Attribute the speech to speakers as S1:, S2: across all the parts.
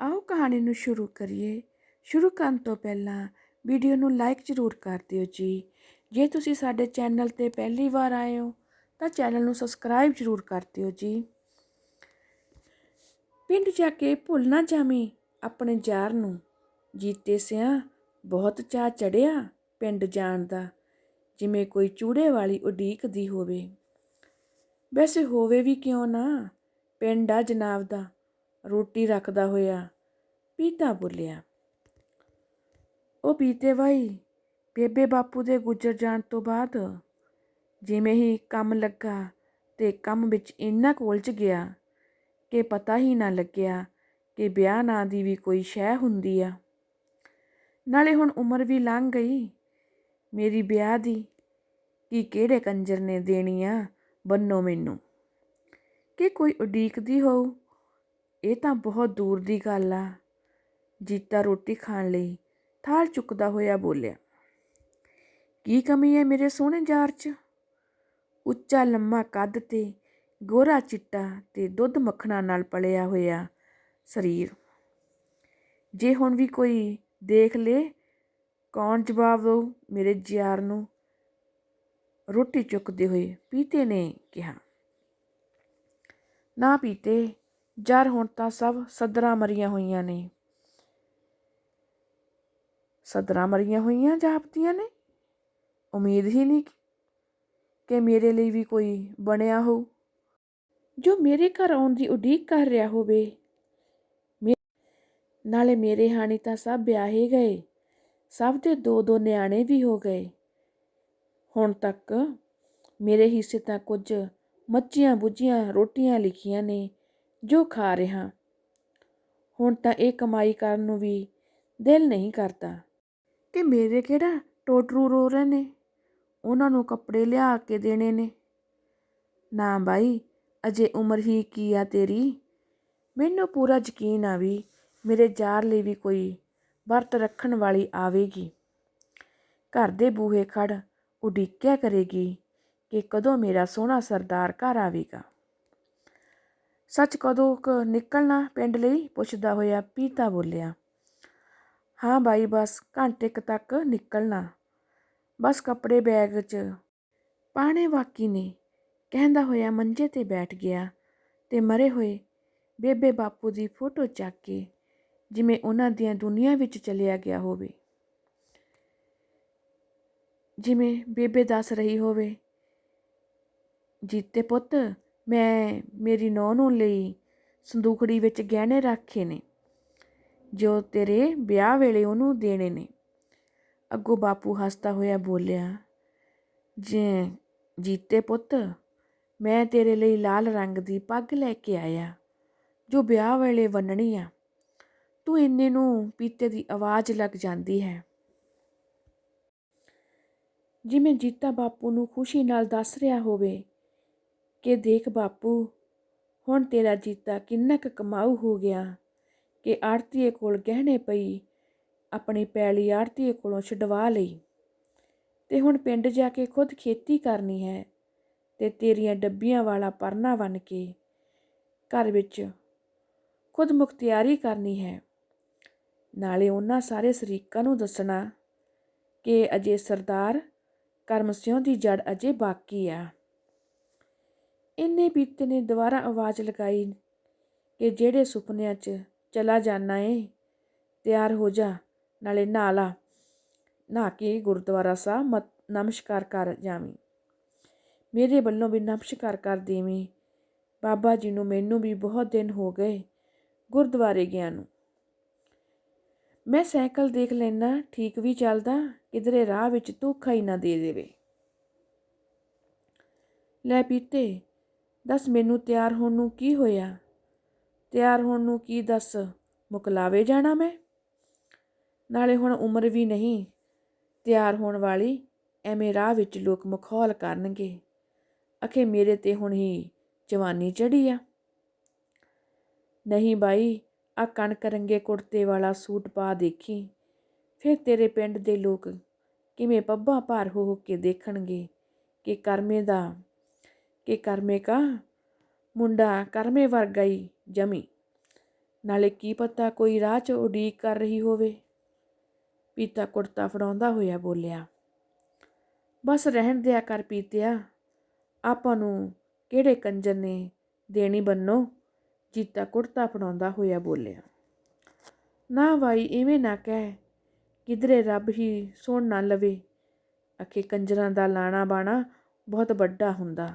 S1: ਆਓ ਕਹਾਣੀ ਨੂੰ ਸ਼ੁਰੂ ਕਰੀਏ। ਸ਼ੁਰੂ ਕਰਨ ਤੋਂ ਪਹਿਲਾਂ ਵੀਡੀਓ ਨੂੰ ਲਾਈਕ ਜ਼ਰੂਰ ਕਰ ਦਿਓ ਜੀ। ਜੇ ਤੁਸੀਂ ਸਾਡੇ ਚੈਨਲ ਤੇ ਪਹਿਲੀ ਵਾਰ ਆਏ ਹੋ, ਤਾਂ ਚੈਨਲ ਨੂੰ ਸਬਸਕ੍ਰਾਈਬ ਜ਼ਰੂਰ ਕਰ ਦਿਓ ਜੀ। ਪਿੰਡ ਜਾ ਕੇ ਭੁੱਲ ਨਾ ਜਾਵੀਂ ਆਪਣੇ ਯਾਰ ਨੂੰ। ਜੀਤੇ ਸਿਆ ਬਹੁਤ ਚਾਅ ਚੜਿਆ ਪਿੰਡ ਜਾਣ ਦਾ, ਜਿਵੇਂ ਕੋਈ ਚੂੜੇ ਵਾਲੀ ਉਡੀਕਦੀ ਹੋਵੇ। ਵੈਸੇ ਹੋਵੇ ਵੀ ਕਿਉਂ ਨਾ, ਪਿੰਡ ਆ ਜਨਾਬ ਦਾ। ਰੋਟੀ ਰੱਖਦਾ ਹੋਇਆ ਪੀਤਾ ਬੋਲਿਆ। ਉਹ ਪੀਤੇ ਭਾਈ ਬੇਬੇ ਬਾਪੂ ਦੇ ਗੁਜ਼ਰ ਜਾਣ ਤੋਂ ਬਾਅਦ ਜਿਵੇਂ ਹੀ ਕੰਮ ਲੱਗਾ ਤੇ ਕੰਮ ਵਿੱਚ ਇੰਨਾ ਕੁ ਉਲਝ ਗਿਆ ਕਿ ਪਤਾ ਹੀ ਨਾ ਲੱਗਿਆ ਕਿ ਵਿਆਹ ਨਾਂ ਦੀ ਵੀ ਕੋਈ ਸ਼ੈ ਹੁੰਦੀ ਆ। ਨਾਲੇ ਹੁਣ ਉਮਰ ਵੀ ਲੰਘ ਗਈ, ਮੇਰੀ ਵਿਆਹ ਦੀ ਕਿ ਕਿਹੜੇ ਕੰਜਰ ਨੇ ਦੇਣੀ ਆ ਬੰਨੋ ਮੈਨੂੰ? ਕਿ ਕੋਈ ਉਡੀਕਦੀ ਹੋਊ ਇਹ ਤਾਂ ਬਹੁਤ ਦੂਰ ਦੀ ਗੱਲ ਆ। ਜੀਤਾ ਰੋਟੀ ਖਾਣ ਲਈ ਥਾਲ ਚੁੱਕਦਾ ਹੋਇਆ ਬੋਲਿਆ, ਕੀ ਕਮੀ ਹੈ ਮੇਰੇ ਸੋਹਣੇ ਜਾਰ 'ਚ? ਉੱਚਾ ਲੰਮਾ ਕੱਦ ਤੇ ਗੋਰਾ ਚਿੱਟਾ ਤੇ ਦੁੱਧ ਮੱਖਣਾ ਨਾਲ ਪਲਿਆ ਹੋਇਆ ਸਰੀਰ। ਜੇ ਹੁਣ ਵੀ ਕੋਈ ਦੇਖ ਲੇ, ਕੌਣ ਜਵਾਬ ਦਊ ਮੇਰੇ ਜਿਆਰ ਨੂੰ? ਰੋਟੀ ਚੁੱਕਦੇ ਹੋਏ ਪੀਤੇ ਨੇ ਕਿਹਾ। ਨਾ ਪੀਤੇ ਜਰ ਹੁਣ ਤਾਂ ਸਭ ਸਦਰਾਂ ਮਰੀਆਂ ਹੋਈਆਂ ਨੇ। ਸਦਰਾਂ ਮਰੀਆਂ ਹੋਈਆਂ ਜਾਪਦੀਆਂ ਨੇ? ਉਮੀਦ ਹੀ ਨਹੀਂ ਕਿ ਮੇਰੇ ਲਈ ਵੀ ਕੋਈ ਬਣਿਆ ਹੋ ਜੋ ਮੇਰੇ ਘਰ ਆਉਣ ਦੀ ਉਡੀਕ ਕਰ ਰਿਹਾ ਹੋਵੇ ਨਾਲੇ ਮੇਰੇ ਹਾਣੀ ਤਾਂ ਸਭ ਵਿਆਹੇ ਗਏ। ਸਭ ਦੇ ਦੋ ਦੋ ਨਿਆਣੇ ਵੀ ਹੋ ਗਏ। ਹੁਣ ਤੱਕ ਮੇਰੇ ਹਿੱਸੇ ਤਾਂ ਕੁਝ ਮੱਚੀਆਂ ਬੁੱਝੀਆਂ ਰੋਟੀਆਂ ਲਿਖੀਆਂ ਨੇ। ਜੋ ਖਾ ਰਿਹਾ। ਹੁਣ ਤਾਂ ਇਹ ਕਮਾਈ ਕਰਨ ਨੂੰ ਵੀ ਦਿਲ ਨਹੀਂ ਕਰਦਾ। ਕਿ ਮੇਰੇ ਕਿਹੜਾ ਟੋਟਰੂ ਰੋ ਰਹੇ ਨੇ? ਉਹਨਾਂ ਨੂੰ ਕੱਪੜੇ ਲਿਆ ਕੇ ਦੇਣੇ ਨੇ। ਨਾ ਬਾਈ, ਅਜੇ ਉਮਰ ਹੀ ਕੀ ਆ ਤੇਰੀ? ਮੈਨੂੰ ਪੂਰਾ ਯਕੀਨ ਆ ਵੀ ਮੇਰੇ ਜਾਰ ਲਈ ਵੀ ਕੋਈ ਵਰਤ ਰੱਖਣ ਵਾਲੀ ਆਵੇਗੀ। ਘਰ ਦੇ ਬੂਹੇ ਖੜ ਉਡੀਕਿਆ ਕਰੇਗੀ ਕਿ ਕਦੋਂ ਮੇਰਾ ਸੋਹਣਾ ਸਰਦਾਰ ਘਰ ਆਵੇਗਾ। ਸੱਚ ਕਦੋਂ ਕ ਨਿਕਲਣਾ ਪਿੰਡ ਲਈ? ਪੁੱਛਦਾ ਹੋਇਆ ਪੀਤਾ ਬੋਲਿਆ। ਹਾਂ ਬਾਈ, ਬਸ ਘੰਟੇ ਕੁ ਤੱਕ ਨਿਕਲਣਾ। ਬਸ ਕੱਪੜੇ ਬੈਗ 'ਚ ਪਾਣੇ ਬਾਕੀ ਨੇ। ਕਹਿੰਦਾ ਹੋਇਆ ਮੰਜੇ ਤੇ ਬੈਠ ਗਿਆ ਤੇ ਮਰੇ ਹੋਏ ਬੇਬੇ ਬਾਪੂ ਦੀ ਫੋਟੋ ਚੱਕ ਕੇ ਜਿਵੇਂ ਉਹਨਾਂ ਦੀਆਂ ਦੁਨੀਆ ਵਿੱਚ ਚਲਿਆ ਗਿਆ ਹੋਵੇ। ਜਿਵੇਂ ਬੇਬੇ ਦੱਸ ਰਹੀ ਹੋਵੇ, ਜੀਤੇ ਪੁੱਤ ਮੈਂ ਮੇਰੀ ਨੌਂ ਨੂੰ ਲਈ ਸੰਦੂਖੜੀ ਵਿੱਚ ਗਹਿਣੇ ਰੱਖੇ ਨੇ, ਜੋ ਤੇਰੇ ਵਿਆਹ ਵੇਲੇ ਉਹਨੂੰ ਦੇਣੇ ਨੇ। ਅੱਗੋਂ ਬਾਪੂ ਹੱਸਦਾ ਹੋਇਆ ਬੋਲਿਆ, ਜੇ ਜੀਤੇ ਪੁੱਤ, ਮੈਂ ਤੇਰੇ ਲਈ ਲਾਲ ਰੰਗ ਦੀ ਪੱਗ ਲੈ ਕੇ ਆਇਆ, ਜੋ ਵਿਆਹ ਵੇਲੇ ਵੰਨਣੀ ਆ। ਤੂੰ ਇੰਨੇ ਨੂੰ ਪੀਤੇ ਦੀ ਆਵਾਜ਼ ਲੱਗ ਜਾਂਦੀ ਹੈ। ਜਿਵੇਂ ਜੀਤਾ ਬਾਪੂ ਨੂੰ ਖੁਸ਼ੀ ਨਾਲ ਦੱਸ ਰਿਹਾ ਹੋਵੇ ਕਿ ਦੇਖ ਬਾਪੂ, ਹੁਣ ਤੇਰਾ ਜੀਤਾ ਕਿੰਨਾ ਕੁ ਕਮਾਊ ਹੋ ਗਿਆ ਕਿ ਆੜਤੀਏ ਕੋਲ ਗਹਿਣੇ ਪਈ, ਆਪਣੀ ਪੈਲੀ ਆੜਤੀਏ ਕੋਲੋਂ ਛਡਵਾ ਲਈ। ਤੇ ਹੁਣ ਪਿੰਡ ਜਾ ਕੇ ਖੁਦ ਖੇਤੀ ਕਰਨੀ ਹੈ ਤੇ ਤੇਰੀਆਂ ਡੱਬੀਆਂ ਵਾਲਾ ਪਰਨਾ ਬਣ ਕੇ ਘਰ ਵਿੱਚ ਖੁਦ ਮੁਖਤਿਆਰੀ ਕਰਨੀ ਹੈ। ਨਾਲੇ ਉਹਨਾਂ ਸਾਰੇ ਸ਼ਰੀਕਾਂ ਨੂੰ ਦੱਸਣਾ ਕਿ ਅਜੇ ਸਰਦਾਰ ਕਰਮ ਸਿਉਂ ਦੀ ਜੜ ਅਜੇ ਬਾਕੀ ਆ। ਇੰਨੇ ਬੀਤੇ ਨੇ ਦੁਬਾਰਾ ਆਵਾਜ਼ ਲਗਾਈ ਕਿ ਜਿਹੜੇ ਸੁਪਨਿਆਂ 'ਚ ਚਲਾ ਜਾਣਾ ਏ, ਤਿਆਰ ਹੋ ਜਾ, ਨਾਲੇ ਨਾਲਾ ਨਾ ਕੇ ਗੁਰਦੁਆਰਾ ਸਾਹਿਬ ਨਮਸਕਾਰ ਕਰ ਜਾਵੀਂ। ਮੇਰੇ ਵੱਲੋਂ ਵੀ ਨਮਸਕਾਰ ਕਰ ਦੇਵੀਂ। ਬਾਬਾ ਜੀ ਨੂੰ ਮੈਨੂੰ ਵੀ ਬਹੁਤ ਦਿਨ ਹੋ ਗਏ ਗੁਰਦੁਆਰੇ ਗਿਆ ਨੂੰ। ਮੈਂ ਸਾਈਕਲ ਦੇਖ ਲੈਣਾ ਠੀਕ ਵੀ ਚੱਲਦਾ, ਕਿਧਰੇ ਰਾਹ ਵਿੱਚ ਧੋਖਾ ਹੀ ਨਾ ਦੇ ਦੇਵੇ। ਲੈ ਪੀਤੇ ਦੱਸ ਮੈਨੂੰ ਤਿਆਰ ਹੋਣ ਨੂੰ ਕੀ ਹੋਇਆ? ਤਿਆਰ ਹੋਣ ਨੂੰ ਕੀ ਦੱਸ? ਮੁਕਲਾਵੇ ਜਾਣਾ ਮੈਂ? ਨਾਲੇ ਹੁਣ ਉਮਰ ਵੀ ਨਹੀਂ। ਤਿਆਰ ਹੋਣ ਵਾਲੀ ਐਵੇਂ ਰਾਹ ਵਿੱਚ ਲੋਕ ਮਖੌਲ ਕਰਨਗੇ। ਅਖੇ ਮੇਰੇ ਤੇ ਹੁਣ ਹੀ ਜਵਾਨੀ ਚੜੀ ਆ। ਨਹੀਂ ਬਾਈ ਆ ਕਣਕ ਰੰਗੇ ਕੁੜਤੇ ਵਾਲਾ ਸੂਟ ਪਾ ਦੇਖੀ। ਫਿਰ ਤੇਰੇ ਪਿੰਡ ਦੇ ਲੋਕ ਕਿਵੇਂ ਪੱਬਾਂ ਭਾਰ ਹੋ ਹੋ ਕੇ ਦੇਖਣਗੇ ਕਿ ਕਰਮੇ ਦਾ ਕਿ ਕਰਮੇ ਕਾ ਮੁੰਡਾ ਕਰਮੇ ਵਰਗਾ ਹੀ ਜਮੀ। ਨਾਲੇ ਕੀ ਪਤਾ ਕੋਈ ਰਾਹ 'ਚ ਉਡੀਕ ਕਰ ਰਹੀ ਹੋਵੇ। ਪੀਤਾ ਕੁੜਤਾ ਫੜਾਉਂਦਾ ਹੋਇਆ ਬੋਲਿਆ, ਬਸ ਰਹਿਣ ਦਿਆ ਕਰ ਪੀਤਿਆ, ਆਪਾਂ ਨੂੰ ਕਿਹੜੇ ਕੰਜਰ ਨੇ ਦੇਣੀ ਬੰਨੋ? ਜੀਤਾ ਕੁੜਤਾ ਫੜਾਉਂਦਾ ਹੋਇਆ ਬੋਲਿਆ, ਨਾ ਭਾਈ ਇਵੇਂ ਨਾ ਕਹਿ, ਕਿਧਰੇ ਰੱਬ ਹੀ ਸੁਣ ਨਾ ਲਵੇ। ਅਖੇ ਕੰਜਰਾਂ ਦਾ ਲਾਣਾ ਬਾਣਾ ਬਹੁਤ ਵੱਡਾ ਹੁੰਦਾ।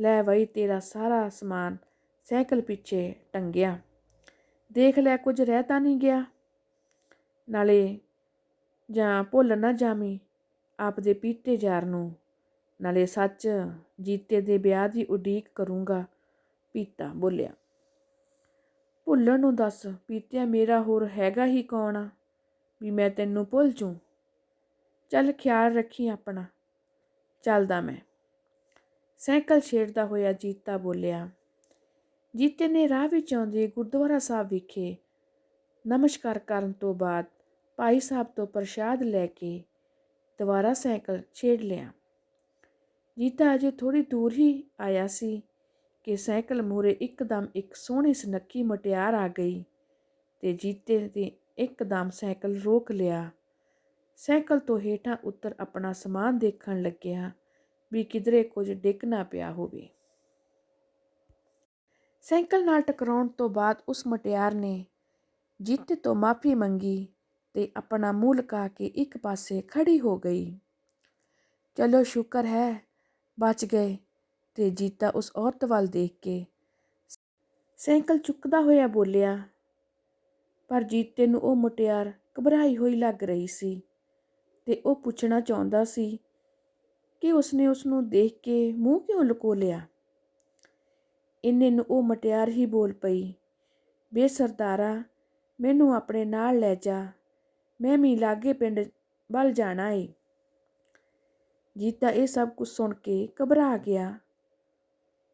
S1: ਲੈ ਵਈ ਤੇਰਾ ਸਾਰਾ ਸਮਾਨ ਸਾਈਕਲ ਪਿੱਛੇ ਟੰਗਿਆ। ਦੇਖ ਲੈ ਕੁਝ ਰਹਿ ਤਾਂ ਨਹੀਂ ਗਿਆ। ਨਾਲੇ ਜਾਂ ਭੁੱਲ ਨਾ ਜਾਮੀ ਆਪਦੇ ਪੀਤੇ ਯਾਰ ਨੂੰ। ਨਾਲੇ ਸੱਚ ਜੀਤੇ ਦੇ ਵਿਆਹ ਦੀ ਉਡੀਕ ਕਰੂੰਗਾ, ਪੀਤਾ ਬੋਲਿਆ। ਭੁੱਲਣ ਨੂੰ ਦੱਸ ਪੀਤਿਆ ਮੇਰਾ ਹੋਰ ਹੈਗਾ ਹੀ ਕੌਣ ਆ? ਵੀ ਮੈਂ ਤੈਨੂੰ ਭੁੱਲ ਜੂ ਚੱਲ ਖਿਆਲ ਰੱਖੀ ਆਪਣਾ। ਚੱਲਦਾ ਮੈਂ। ਸਾਈਕਲ ਛੇੜਦਾ ਹੋਇਆ ਜੀਤਾ ਬੋਲਿਆ, ਜੀਤੇ ਨੇ ਰਾਹ ਵਿੱਚ ਆਉਂਦੇ ਗੁਰਦੁਆਰਾ ਸਾਹਿਬ ਵਿਖੇ ਨਮਸਕਾਰ ਕਰਨ ਤੋਂ ਬਾਅਦ ਭਾਈ ਸਾਹਿਬ ਤੋਂ ਪ੍ਰਸ਼ਾਦ ਲੈ ਕੇ ਦੁਬਾਰਾ ਸਾਈਕਲ ਛੇੜ ਲਿਆ। ਜੀਤਾ ਅਜੇ ਥੋੜੀ ਦੂਰ ਹੀ ਆਇਆ ਸੀ ਕਿ ਸਾਈਕਲ ਮੂਰੇ ਇੱਕਦਮ ਇੱਕ ਸੋਹਣੀ ਸੁਨੱਖੀ ਮਟਿਆਰ ਆ ਗਈ ਤੇ ਜੀਤੇ ਨੇ ਇੱਕਦਮ ਸਾਈਕਲ ਰੋਕ ਲਿਆ। ਸਾਈਕਲ ਤੋਂ ਹੇਠਾਂ ਉੱਤਰ ਆਪਣਾ ਸਮਾਨ ਦੇਖਣ ਲੱਗਿਆ। ਵੀ ਕਿਧਰੇ ਕੁਝ ਡਿੱਗ ਨਾ ਪਿਆ ਹੋਵੇ। ਸਾਈਕਲ ਨਾਲ ਟਕਰਾਉਣ ਤੋਂ ਬਾਅਦ ਉਸ ਮਟਿਆਰ ਨੇ ਜਿੱਤ ਤੋਂ ਮਾਫੀ ਮੰਗੀ ਤੇ ਆਪਣਾ ਮੂੰਹ ਲੁਕਾ ਕੇ ਇੱਕ ਪਾਸੇ ਖੜੀ ਹੋ ਗਈ। ਚਲੋ, ਸ਼ੁਕਰ ਹੈ, ਬਚ ਗਏ, ਤੇ ਜੀਤਾ ਉਸ ਔਰਤ ਵੱਲ ਦੇਖ ਕੇ ਸਾਈਕਲ ਚੁੱਕਦਾ ਹੋਇਆ ਬੋਲਿਆ। ਪਰ ਜੀਤੇ ਨੂੰ ਉਹ ਮੁਟਿਆਰ ਘਬਰਾਈ ਹੋਈ ਲੱਗ ਰਹੀ ਸੀ ਤੇ ਉਹ ਪੁੱਛਣਾ ਚਾਹੁੰਦਾ ਸੀ ਕਿ ਉਸਨੇ ਉਸ ਨੂੰ ਦੇਖ ਕੇ ਮੂੰਹ ਕਿਉਂ ਲੁਕੋ ਲਿਆ? ਇੰਨੇ ਨੂੰ ਉਹ ਮਟਿਆਰ ਹੀ ਬੋਲ ਪਈ, ਬੇ ਸਰਦਾਰਾ, ਮੈਨੂੰ ਆਪਣੇ ਨਾਲ ਲੈ ਜਾ, ਮੈਂ ਵੀ ਲਾਗੇ ਪਿੰਡ ਵੱਲ ਜਾਣਾ ਏ। ਜੀਤਾ ਇਹ ਸਭ ਕੁਝ ਸੁਣ ਕੇ ਘਬਰਾ ਗਿਆ।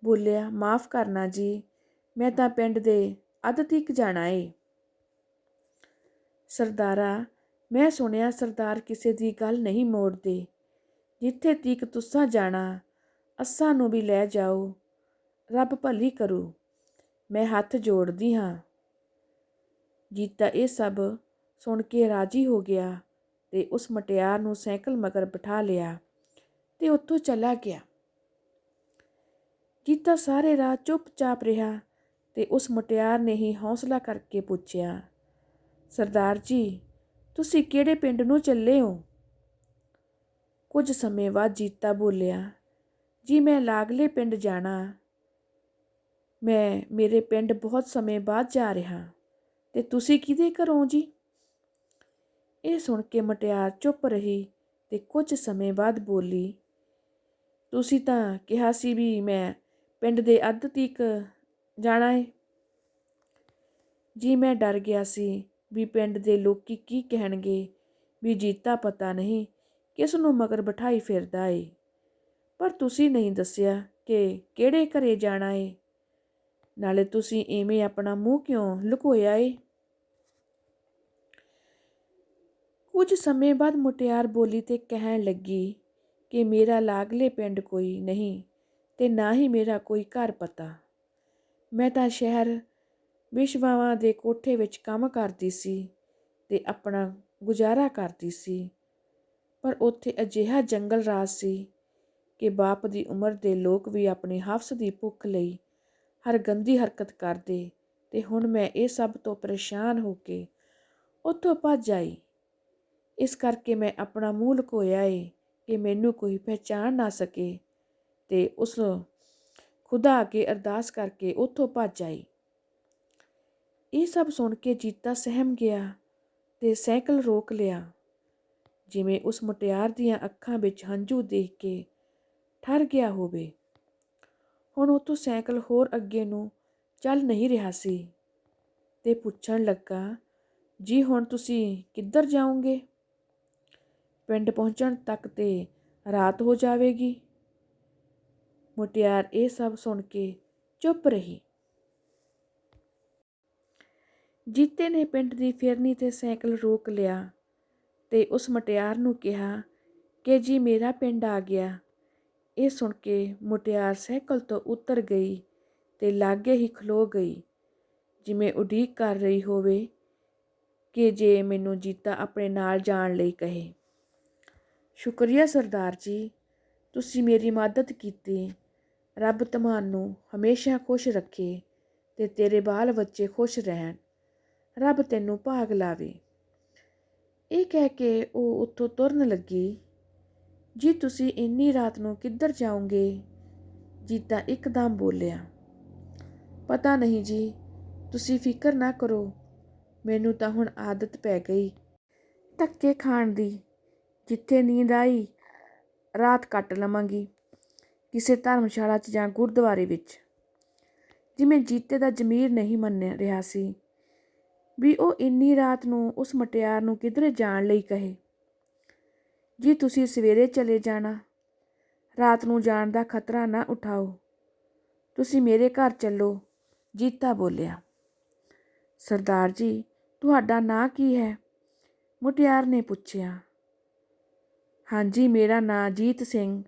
S1: ਬੋਲਿਆ, ਮਾਫ ਕਰਨਾ ਜੀ, ਮੈਂ ਤਾਂ ਪਿੰਡ ਦੇ ਅੱਧ ਤੀਕ ਜਾਣਾ ਏ। ਸਰਦਾਰਾ, ਮੈਂ ਸੁਣਿਆ ਸਰਦਾਰ ਕਿਸੇ ਦੀ ਗੱਲ ਨਹੀਂ ਮੋੜਦੇ। ਜਿੱਥੇ ਤੀਕ ਤੁਸਾਂ ਜਾਣਾ, ਅਸਾਂ ਨੂੰ ਵੀ ਲੈ ਜਾਓ। ਰੱਬ ਭਲੀ ਕਰੂ, ਮੈਂ ਹੱਥ ਜੋੜਦੀ ਹਾਂ। ਜੀਤਾ ਇਹ ਸਭ ਸੁਣ ਕੇ ਰਾਜੀ ਹੋ ਗਿਆ ਤੇ ਉਸ ਮਟਿਆਰ ਨੂੰ ਸਾਈਕਲ ਮਗਰ ਬਿਠਾ ਲਿਆ ਤੇ ਉੱਥੋਂ ਚਲਾ ਗਿਆ। ਜੀਤਾ ਸਾਰੇ ਰਾਹ ਚੁੱਪਚਾਪ ਰਿਹਾ ਤੇ ਉਸ ਮਟਿਆਰ ਨੇ ਹੀ ਹੌਸਲਾ ਕਰਕੇ ਪੁੱਛਿਆ, ਸਰਦਾਰ ਜੀ, ਤੁਸੀਂ ਕਿਹੜੇ ਪਿੰਡ ਨੂੰ ਚੱਲੇ ਹੋ? ਕੁਝ ਸਮੇਂ ਬਾਅਦ ਜੀਤਾ ਬੋਲਿਆ, ਜੀ, ਮੈਂ ਲਾਗਲੇ ਪਿੰਡ ਜਾਣਾ। ਮੈਂ, ਮੇਰੇ ਪਿੰਡ ਬਹੁਤ ਸਮੇਂ ਬਾਅਦ ਜਾ ਰਿਹਾ। ਤੇ ਤੁਸੀਂ ਕਿਹਦੇ ਘਰੋਂ ਜੀ? ਇਹ ਸੁਣ ਕੇ ਮਟਿਆਰ ਚੁੱਪ ਰਹੀ ਤੇ ਕੁਝ ਸਮੇਂ ਬਾਅਦ ਬੋਲੀ, ਤੁਸੀਂ ਤਾਂ ਕਿਹਾ ਸੀ ਵੀ ਮੈਂ ਪਿੰਡ ਦੇ ਅੱਧ ਤੀਕ ਜਾਣਾ ਏ। ਜੀ, ਮੈਂ ਡਰ ਗਿਆ ਸੀ ਵੀ ਪਿੰਡ ਦੇ ਲੋਕੀ ਕੀ ਕਹਿਣਗੇ ਵੀ ਜੀਤਾ ਪਤਾ ਨਹੀਂ ਕਿਸ ਨੂੰ ਮਗਰ ਬਿਠਾਈ ਫਿਰਦਾ ਏ। ਪਰ ਤੁਸੀਂ ਨਹੀਂ ਦੱਸਿਆ ਕਿ ਕਿਹੜੇ ਘਰੇ ਜਾਣਾ ਏ। ਨਾਲੇ ਤੁਸੀਂ ਐਵੇਂ ਆਪਣਾ ਮੂੰਹ ਕਿਉਂ ਲੁਕੋਇਆ ਏ? ਕੁਝ ਸਮੇਂ ਬਾਅਦ ਮੁਟਿਆਰ ਬੋਲੀ ਤੇ ਕਹਿਣ ਲੱਗੀ ਕਿ ਮੇਰਾ ਲਾਗਲੇ ਪਿੰਡ ਕੋਈ ਨਹੀਂ ਤੇ ਨਾ ਹੀ ਮੇਰਾ ਕੋਈ ਘਰ ਪਤਾ। ਮੈਂ ਤਾਂ ਸ਼ਹਿਰ ਵਿਸ਼ਵਾਵਾਂ ਦੇ ਕੋਠੇ ਵਿੱਚ ਕੰਮ ਕਰਦੀ ਸੀ ਤੇ ਆਪਣਾ ਗੁਜ਼ਾਰਾ ਕਰਦੀ ਸੀ। ਪਰ ਉੱਥੇ ਅਜਿਹਾ ਜੰਗਲ ਰਾਜ ਸੀ ਕਿ ਬਾਪ ਦੀ ਉਮਰ ਦੇ ਲੋਕ ਵੀ ਆਪਣੇ ਹਫਸ ਦੀ ਭੁੱਖ ਲਈ ਹਰ ਗੰਦੀ ਹਰਕਤ ਕਰਦੇ ਤੇ ਹੁਣ ਮੈਂ ਇਹ ਸਭ ਤੋਂ ਪਰੇਸ਼ਾਨ ਹੋ ਕੇ ਉੱਥੋਂ ਭੱਜ ਆਈ। ਇਸ ਕਰਕੇ ਮੈਂ ਆਪਣਾ ਮੂੰਹ ਲੁਕੋਇਆ ਏ ਕਿ ਮੈਨੂੰ ਕੋਈ ਪਹਿਚਾਨ ਨਾ ਸਕੇ ਤੇ ਉਸ ਖੁਦਾ ਅੱਗੇ ਅਰਦਾਸ ਕਰਕੇ ਉੱਥੋਂ ਭੱਜ ਆਈ। ਇਹ ਸਭ ਸੁਣ ਕੇ ਜੀਤਾ ਸਹਿਮ ਗਿਆ ਤੇ ਸਾਈਕਲ ਰੋਕ ਲਿਆ। ਜਿਵੇਂ ਉਸ ਮੁਟਿਆਰ ਦੀਆਂ ਅੱਖਾਂ ਵਿੱਚ ਹੰਝੂ ਦੇਖ ਕੇ ਠਰ ਗਿਆ ਹੋਵੇ। ਹੁਣ ਉਹ ਤੋਂ ਸਾਈਕਲ ਹੋਰ ਅੱਗੇ ਨੂੰ ਚੱਲ ਨਹੀਂ ਰਿਹਾ ਸੀ ਤੇ ਪੁੱਛਣ ਲੱਗਾ, ਜੀ, ਹੁਣ ਤੁਸੀਂ ਕਿੱਧਰ ਜਾਓਗੇ? ਪਿੰਡ ਪਹੁੰਚਣ ਤੱਕ ਤੇ ਰਾਤ ਹੋ ਜਾਵੇਗੀ? ਮੁਟਿਆਰ ਇਹ ਸਭ ਸੁਣ ਕੇ ਚੁੱਪ ਰਹੀ। ਜੀਤੇ ਨੇ ਪਿੰਡ ਦੀ ਫਿਰਨੀ ਤੇ ਸਾਈਕਲ ਰੋਕ ਲਿਆ। ਅਤੇ ਉਸ ਮੁਟਿਆਰ ਨੂੰ ਕਿਹਾ ਕਿ ਜੀ ਮੇਰਾ ਪਿੰਡ ਆ ਗਿਆ। ਇਹ ਸੁਣ ਕੇ ਮੁਟਿਆਰ ਸਾਈਕਲ ਤੋਂ ਉਤਰ ਗਈ ਅਤੇ ਲਾਗੇ ਹੀ ਖਲੋ ਗਈ। ਜਿਵੇਂ ਉਡੀਕ ਕਰ ਰਹੀ ਹੋਵੇ ਕਿ ਜੇ ਮੈਨੂੰ ਜੀਤਾ ਆਪਣੇ ਨਾਲ ਜਾਣ ਲਈ ਕਹੇ। ਸ਼ੁਕਰੀਆ ਸਰਦਾਰ ਜੀ, ਤੁਸੀਂ ਮੇਰੀ ਮਦਦ ਕੀਤੀ। ਰੱਬ ਤੁਹਾਨੂੰ ਹਮੇਸ਼ਾ ਖੁਸ਼ ਰੱਖੇ ਤੇ ਤੇਰੇ ਬਾਲ ਬੱਚੇ ਖੁਸ਼ ਰਹਿਣ। ਰੱਬ ਤੈਨੂੰ ਭਾਗ ਲਾਵੇ। ਇਹ ਕਹਿ ਕੇ ਉਹ ਉੱਥੋਂ ਤੁਰਨ ਲੱਗੀ। ਜੀ, ਤੁਸੀਂ ਇੰਨੀ ਰਾਤ ਨੂੰ ਕਿੱਧਰ ਜਾਓਗੇ? ਜੀਤਾ ਇੱਕਦਮ ਬੋਲਿਆ। ਪਤਾ ਨਹੀਂ ਜੀ, ਤੁਸੀਂ ਫਿਕਰ ਨਾ ਕਰੋ, ਮੈਨੂੰ ਤਾਂ ਹੁਣ ਆਦਤ ਪੈ ਗਈ ਧੱਕੇ ਖਾਣ ਦੀ। ਜਿੱਥੇ ਨੀਂਦ ਆਈ, ਰਾਤ ਕੱਟ ਲਵਾਂਗੀ, ਕਿਸੇ ਧਰਮਸ਼ਾਲਾ 'ਚ ਜਾਂ ਗੁਰਦੁਆਰੇ ਵਿੱਚ। ਜਿਵੇਂ ਜੀਤੇ ਦਾ ਜ਼ਮੀਰ ਨਹੀਂ ਮੰਨ ਰਿਹਾ ਸੀ ਵੀ ਉਹ ਇੰਨੀ ਰਾਤ ਨੂੰ ਉਸ ਮਟਿਆਰ ਨੂੰ ਕਿਧਰੇ ਜਾਣ ਲਈ ਕਹੇ। ਜੀ ਤੁਸੀਂ ਸਵੇਰੇ ਚਲੇ ਜਾਣਾ, ਰਾਤ ਨੂੰ ਜਾਣ ਦਾ ਖਤਰਾ ਨਾ ਉਠਾਓ। ਤੁਸੀਂ ਮੇਰੇ ਘਰ ਚੱਲੋ, ਜੀਤਾ ਬੋਲਿਆ। ਸਰਦਾਰ ਜੀ, ਤੁਹਾਡਾ ਨਾਂ ਕੀ ਹੈ? ਮੁਟਿਆਰ ਨੇ ਪੁੱਛਿਆ। ਹਾਂਜੀ, ਮੇਰਾ ਨਾਂ ਜੀਤ ਸਿੰਘ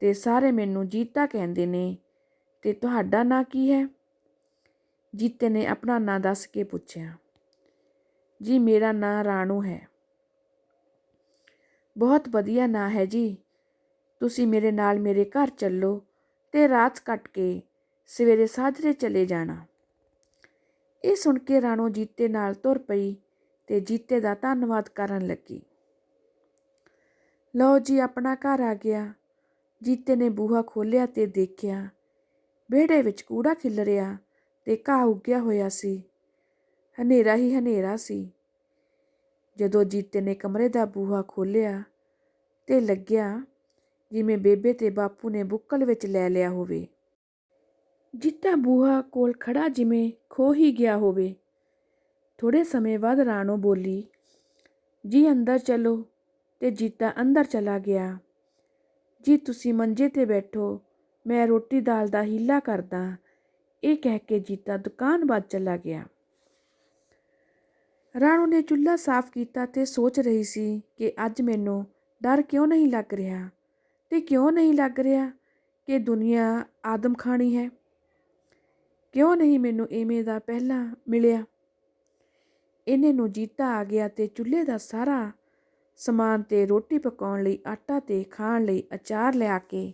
S1: ਤੇ ਸਾਰੇ ਮੈਨੂੰ ਜੀਤਾ ਕਹਿੰਦੇ ਨੇ ਤੇ ਤੁਹਾਡਾ ਨਾਂ ਕੀ ਹੈ? ਜੀਤੇ ਨੇ ਆਪਣਾ ਨਾਂ ਦੱਸ ਕੇ ਪੁੱਛਿਆ, ਜੀ, ਮੇਰਾ ਨਾਂ ਰਾਣੂ ਹੈ। ਬਹੁਤ ਵਧੀਆ ਨਾਂ ਹੈ ਜੀ। ਤੁਸੀਂ ਮੇਰੇ ਨਾਲ ਮੇਰੇ ਘਰ ਚੱਲੋ ਤੇ ਰਾਤ ਕੱਟ ਕੇ ਸਵੇਰੇ ਸਾਜਰੇ ਚਲੇ ਜਾਣਾ। ਇਹ ਸੁਣ ਕੇ ਰਾਣੋ ਜੀਤੇ ਨਾਲ ਤੁਰ ਪਈ ਤੇ ਜੀਤੇ ਦਾ ਧੰਨਵਾਦ ਕਰਨ ਲੱਗੀ। ਲਓ ਜੀ, ਆਪਣਾ ਘਰ ਆ ਗਿਆ। ਜੀਤੇ ਨੇ ਬੂਹਾ ਖੋਲ੍ਹਿਆ ਤੇ ਦੇਖਿਆ, ਵਿਹੜੇ ਵਿੱਚ ਕੂੜਾ ਖਿਲਰਿਆ ਤੇ ਘਾਹ ਉੱਗਿਆ ਹੋਇਆ ਸੀ। ਹਨੇਰਾ ਹੀ ਹਨੇਰਾ ਸੀ। ਜਦੋਂ ਜੀਤੇ ਨੇ ਕਮਰੇ ਦਾ ਬੂਹਾ ਖੋਲ੍ਹਿਆ ਤੇ ਲੱਗਿਆ ਜਿਵੇਂ ਬੇਬੇ ਤੇ ਬਾਪੂ ਨੇ ਬੁੱਕਲ ਵਿੱਚ ਲੈ ਲਿਆ ਹੋਵੇ। ਜੀਤਾ ਬੂਹਾ ਕੋਲ ਖੜਾ ਜਿਵੇਂ ਖੋ ਹੀ ਗਿਆ ਹੋਵੇ। ਥੋੜੇ ਸਮੇਂ ਬਾਅਦ ਰਾਣੋ ਬੋਲੀ, ਜੀ ਅੰਦਰ ਚਲੋ। ਤੇ ਜੀਤਾ ਅੰਦਰ ਚਲਾ ਗਿਆ। ਜੀ, ਤੁਸੀਂ ਮੰਜੇ ਤੇ ਬੈਠੋ, ਮੈਂ ਰੋਟੀ ਦਾਲ ਦਾ ਹੀਲਾ ਕਰਦਾ। ਇਹ ਕਹਿ ਕੇ ਜੀਤਾ ਦੁਕਾਨ ਵੱਲ ਚਲਾ ਗਿਆ। ਰਾਣੋ ਨੇ ਚੁੱਲ੍ਹਾ ਸਾਫ਼ ਕੀਤਾ ਤੇ ਸੋਚ ਰਹੀ ਸੀ ਕਿ ਅੱਜ ਮੈਨੂੰ ਡਰ ਕਿਉਂ ਨਹੀਂ ਲੱਗ ਰਿਹਾ ਤੇ ਕਿਉਂ ਨਹੀਂ ਲੱਗ ਰਿਹਾ ਕਿ ਦੁਨੀਆ ਆਦਮ ਖਾਣੀ ਹੈ। ਕਿਉਂ ਨਹੀਂ ਮੈਨੂੰ ਐਵੇਂ ਦਾ ਪਹਿਲਾਂ ਮਿਲਿਆ? ਇਹਨੇ ਨੂੰ ਜੀਤਾ ਆ ਗਿਆ ਤੇ ਚੁੱਲ੍ਹੇ ਦਾ ਸਾਰਾ ਸਮਾਨ ਤੇ ਰੋਟੀ ਪਕਾਉਣ ਲਈ ਆਟਾ ਤੇ ਖਾਣ ਲਈ ਅਚਾਰ ਲਿਆ ਕੇ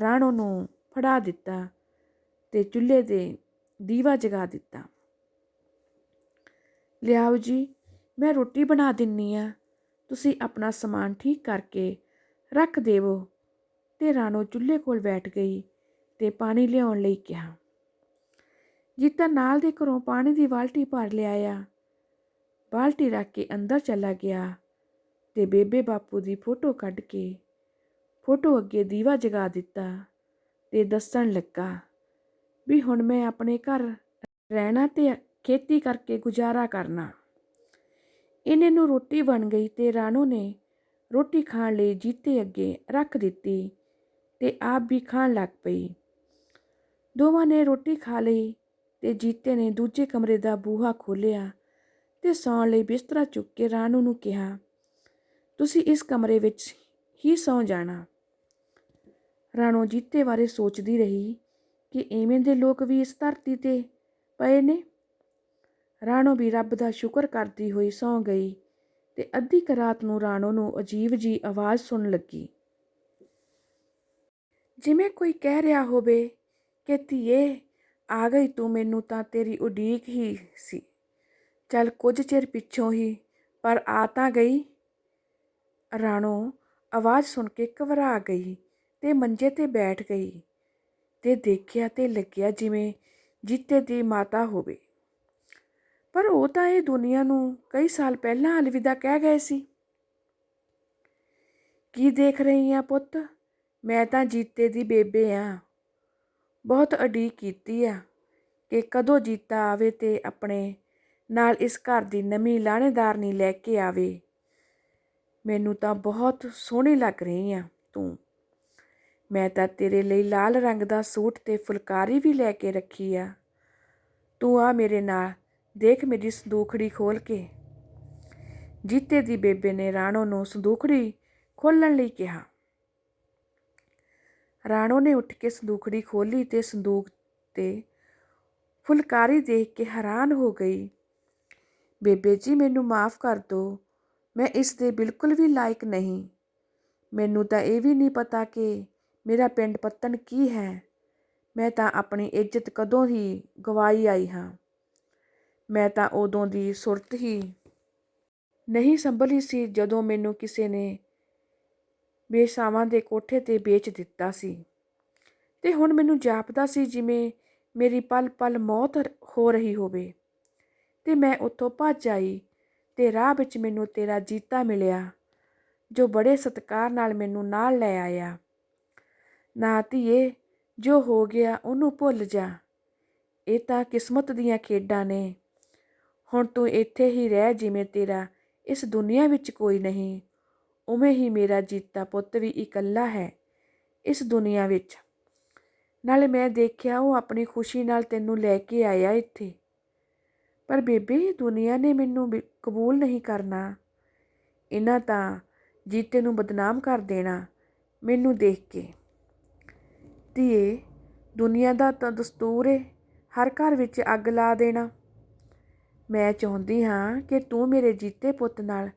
S1: ਰਾਣੋ ਨੂੰ ਫੜਾ ਦਿੱਤਾ। ਤੇ ਚੁੱਲ੍ਹੇ ਦੇ ਦੀਵਾ ਜਗਾ ਦਿੱਤਾ। ਲਿਆਓ ਜੀ, ਮੈਂ ਰੋਟੀ ਬਣਾ ਦਿੰਨੀ ਆ। ਤੁਸੀਂ ਆਪਣਾ ਸਮਾਨ ਠੀਕ ਕਰਕੇ ਰੱਖ ਦੇਵੋ। ਤੇ ਰਾਣੋ ਚੁੱਲ੍ਹੇ ਕੋਲ ਬੈਠ ਗਈ ਤੇ ਪਾਣੀ ਲਿਆਉਣ ਲਈ ਕਿਹਾ। ਜੀਤਾ ਨਾਲ ਦੇ ਘਰੋਂ ਪਾਣੀ ਦੀ ਬਾਲਟੀ ਭਰ ਲਿਆਇਆ। ਬਾਲਟੀ ਰੱਖ ਕੇ ਅੰਦਰ ਚਲਾ ਗਿਆ ਤੇ ਬੇਬੇ ਬਾਪੂ ਦੀ ਫੋਟੋ ਕੱਢ ਕੇ ਫੋਟੋ ਅੱਗੇ ਦੀਵਾ ਜਗਾ ਦਿੱਤਾ ਤੇ ਦੱਸਣ ਲੱਗਾ ਵੀ ਹੁਣ ਮੈਂ ਆਪਣੇ ਘਰ ਰਹਿਣਾ ਤੇ ਖੇਤੀ ਕਰਕੇ ਗੁਜ਼ਾਰਾ ਕਰਨਾ। ਇਹਨੇ ਨੂੰ ਰੋਟੀ ਬਣ ਗਈ ਤੇ ਰਾਣੋ ਨੇ ਰੋਟੀ ਖਾਣ ਲਈ ਜੀਤੇ ਅੱਗੇ ਰੱਖ ਦਿੱਤੀ ਤੇ ਆਪ ਵੀ ਖਾਣ ਲੱਗ ਪਈ। ਦੋਵਾਂ ਨੇ ਰੋਟੀ ਖਾ ਲਈ ਤੇ ਜੀਤੇ ਨੇ ਦੂਜੇ ਕਮਰੇ ਦਾ ਬੂਹਾ ਖੋਲ੍ਹਿਆ ਤੇ ਸੌਣ ਲਈ ਬਿਸਤਰਾ ਚੁੱਕ ਕੇ ਰਾਣੂ ਨੂੰ ਕਿਹਾ, ਤੁਸੀਂ ਇਸ ਕਮਰੇ ਵਿੱਚ ਹੀ ਸੌ ਜਾਣਾ। ਰਾਣੋ ਜੀਤੇ ਬਾਰੇ ਸੋਚਦੀ ਰਹੀ ਕਿ ਐਵੇਂ ਦੇ ਲੋਕ ਵੀ ਇਸ ਧਰਤੀ ਤੇ ਪਏ ਨੇ। ਰਾਣੋ ਵੀ ਰੱਬ ਦਾ ਸ਼ੁਕਰ ਕਰਦੀ ਹੋਈ ਸੌਂ ਗਈ ਤੇ ਅੱਧੀ ਕੁ ਰਾਤ ਨੂੰ ਰਾਣੋ ਨੂੰ ਅਜੀਬ ਜੀ ਆਵਾਜ਼ ਸੁਣ ਲੱਗੀ। ਜਿਵੇਂ ਕੋਈ ਕਹਿ ਰਿਹਾ ਹੋਵੇ ਕਿ ਧੀਏ, ਆ ਗਈ ਤੂੰ ਮੈਨੂੰ ਤਾਂ ਤੇਰੀ ਉਡੀਕ ਹੀ ਸੀ। ਚੱਲ ਕੁਝ ਚਿਰ ਪਿੱਛੋਂ ਹੀ, ਪਰ ਆ ਤਾਂ ਗਈ ਰਾਣੋ ਆਵਾਜ਼ ਸੁਣ ਕੇ ਘਬਰਾ ਗਈ ਤੇ ਮੰਜੇ ਤੇ ਬੈਠ ਗਈ। ਤੇ ਦੇਖਿਆ ਤੇ ਲੱਗਿਆ ਜਿਵੇਂ ਜੀਤੇ ਦੀ ਮਾਤਾ ਹੋਵੇ। ਪਰ ਉਹ ਤਾਂ ਇਹ ਦੁਨੀਆ ਨੂੰ ਕਈ ਸਾਲ ਪਹਿਲਾਂ ਅਲਵਿਦਾ ਕਹਿ ਗਏ ਸੀ। ਕੀ ਦੇਖ ਰਹੀ ਆ ਪੁੱਤ? ਮੈਂ ਤਾਂ ਜੀਤੇ ਦੀ ਬੇਬੇ ਆ। ਬਹੁਤ ਅਡੀਕ ਕੀਤੀ ਆ ਕਿ ਕਦੋਂ ਜੀਤਾ ਆਵੇ ਤੇ ਆਪਣੇ ਨਾਲ ਇਸ ਘਰ ਦੀ ਨਵੀਂ ਲਾਣੇਦਾਰਨੀ ਲੈ ਕੇ ਆਵੇ। ਮੈਨੂੰ ਤਾਂ ਬਹੁਤ ਸੋਹਣੀ ਲੱਗ ਰਹੀ ਆ ਤੂੰ। ਮੈਂ ਤਾਂ ਤੇਰੇ ਲਈ ਲਾਲ ਰੰਗ ਦਾ ਸੂਟ ਤੇ ਫੁਲਕਾਰੀ ਵੀ ਲੈ ਕੇ ਰੱਖੀ ਆ। ਤੂੰ ਆ ਮੇਰੇ ਨਾਲ, ਦੇਖ ਮੇਰੀ ਸੰਦੂਖੜੀ ਖੋਲ ਕੇ। ਜੀਤੇ ਦੀ ਬੇਬੇ ਨੇ ਰਾਣੋ ਨੂੰ ਸੰਦੂਖੜੀ ਖੋਲਣ ਲਈ ਕਿਹਾ। ਰਾਣੋ ਨੇ ਉੱਠ ਕੇ ਸੰਦੂਖੜੀ ਖੋਲੀ ਤੇ ਸੰਦੂਕ ਤੇ ਫੁਲਕਾਰੀ ਦੇਖ ਕੇ ਹੈਰਾਨ ਹੋ ਗਈ। ਬੇਬੇ ਜੀ, ਮੈਨੂੰ ਮਾਫ ਕਰ ਦਿਓ ਮੈਂ ਇਸ ਦੇ ਬਿਲਕੁਲ ਵੀ ਲਾਇਕ ਨਹੀਂ। ਮੈਨੂੰ ਤਾਂ ਇਹ ਵੀ ਨਹੀਂ ਪਤਾ ਕਿ ਮੇਰਾ ਪਿੰਡ ਪੱਤਣ ਕੀ ਹੈ? ਮੈਂ ਤਾਂ ਆਪਣੀ ਇੱਜ਼ਤ ਕਦੋਂ ਹੀ ਗਵਾਈ ਆਈ ਹਾਂ? ਮੈਂ ਤਾਂ ਉਦੋਂ ਦੀ ਸੁਰਤ ਹੀ ਨਹੀਂ ਸੰਭਲੀ ਸੀ ਜਦੋਂ ਮੈਨੂੰ ਕਿਸੇ ਨੇ ਬੇਸਾਵਾਂ ਦੇ ਕੋਠੇ ਤੇ ਵੇਚ ਦਿੱਤਾ ਸੀ। ਤੇ ਹੁਣ ਮੈਨੂੰ ਜਾਪਦਾ ਸੀ ਜਿਵੇਂ ਮੇਰੀ ਪਲ ਪਲ ਮੌਤ ਹੋ ਰਹੀ ਹੋਵੇ। ਤੇ ਮੈਂ ਉੱਥੋਂ ਭੱਜ ਆਈ ਤੇ ਰਾਹ ਵਿੱਚ ਮੈਨੂੰ ਤੇਰਾ ਜੀਤਾ ਮਿਲਿਆ, ਜੋ ਬੜੇ ਸਤਿਕਾਰ ਨਾਲ ਮੈਨੂੰ ਨਾਲ ਲੈ ਆਇਆ। ਨਾ ਧੀਏ, ਜੋ ਹੋ ਗਿਆ ਉਹਨੂੰ ਭੁੱਲ ਜਾ। ਇਹ ਤਾਂ ਕਿਸਮਤ ਦੀਆਂ ਖੇਡਾਂ ਨੇ। ਹੁਣ ਤੂੰ ਇੱਥੇ ਹੀ ਰਹਿ ਜਿਵੇਂ ਤੇਰਾ, ਇਸ ਦੁਨੀਆ ਵਿੱਚ ਕੋਈ ਨਹੀਂ। ਉਵੇਂ ਹੀ ਮੇਰਾ ਜੀਤਾ ਪੁੱਤ ਵੀ ਇਕੱਲਾ ਹੈ, ਇਸ ਦੁਨੀਆ ਵਿੱਚ। ਨਾਲੇ ਮੈਂ ਦੇਖਿਆ ਉਹ ਆਪਣੀ ਖੁਸ਼ੀ ਨਾਲ ਤੈਨੂੰ ਲੈ ਕੇ ਆਇਆ ਇੱਥੇ। ਪਰ ਬੇਬੇ ਦੁਨੀਆ ਨੇ ਮੈਨੂੰ ਬਿ- ਕਬੂਲ ਨਹੀਂ ਕਰਨਾ। ਇਹਨਾਂ ਤਾਂ ਜੀਤੇ ਨੂੰ ਬਦਨਾਮ ਕਰ ਦੇਣਾ, ਮੈਨੂੰ ਦੇਖ ਕੇ। ਧੀਏ, ਦੁਨੀਆ ਦਾ ਤਾਂ ਦਸਤੂਰ ਏ, ਹਰ ਘਰ ਵਿੱਚ ਅੱਗ ਲਾ ਦੇਣਾ। ਮੈਂ ਚਾਹੁੰਦੀ ਹਾਂ ਕਿ ਤੂੰ ਮੇਰੇ ਜੀਤੇ ਪੁੱਤ ਨਾਲ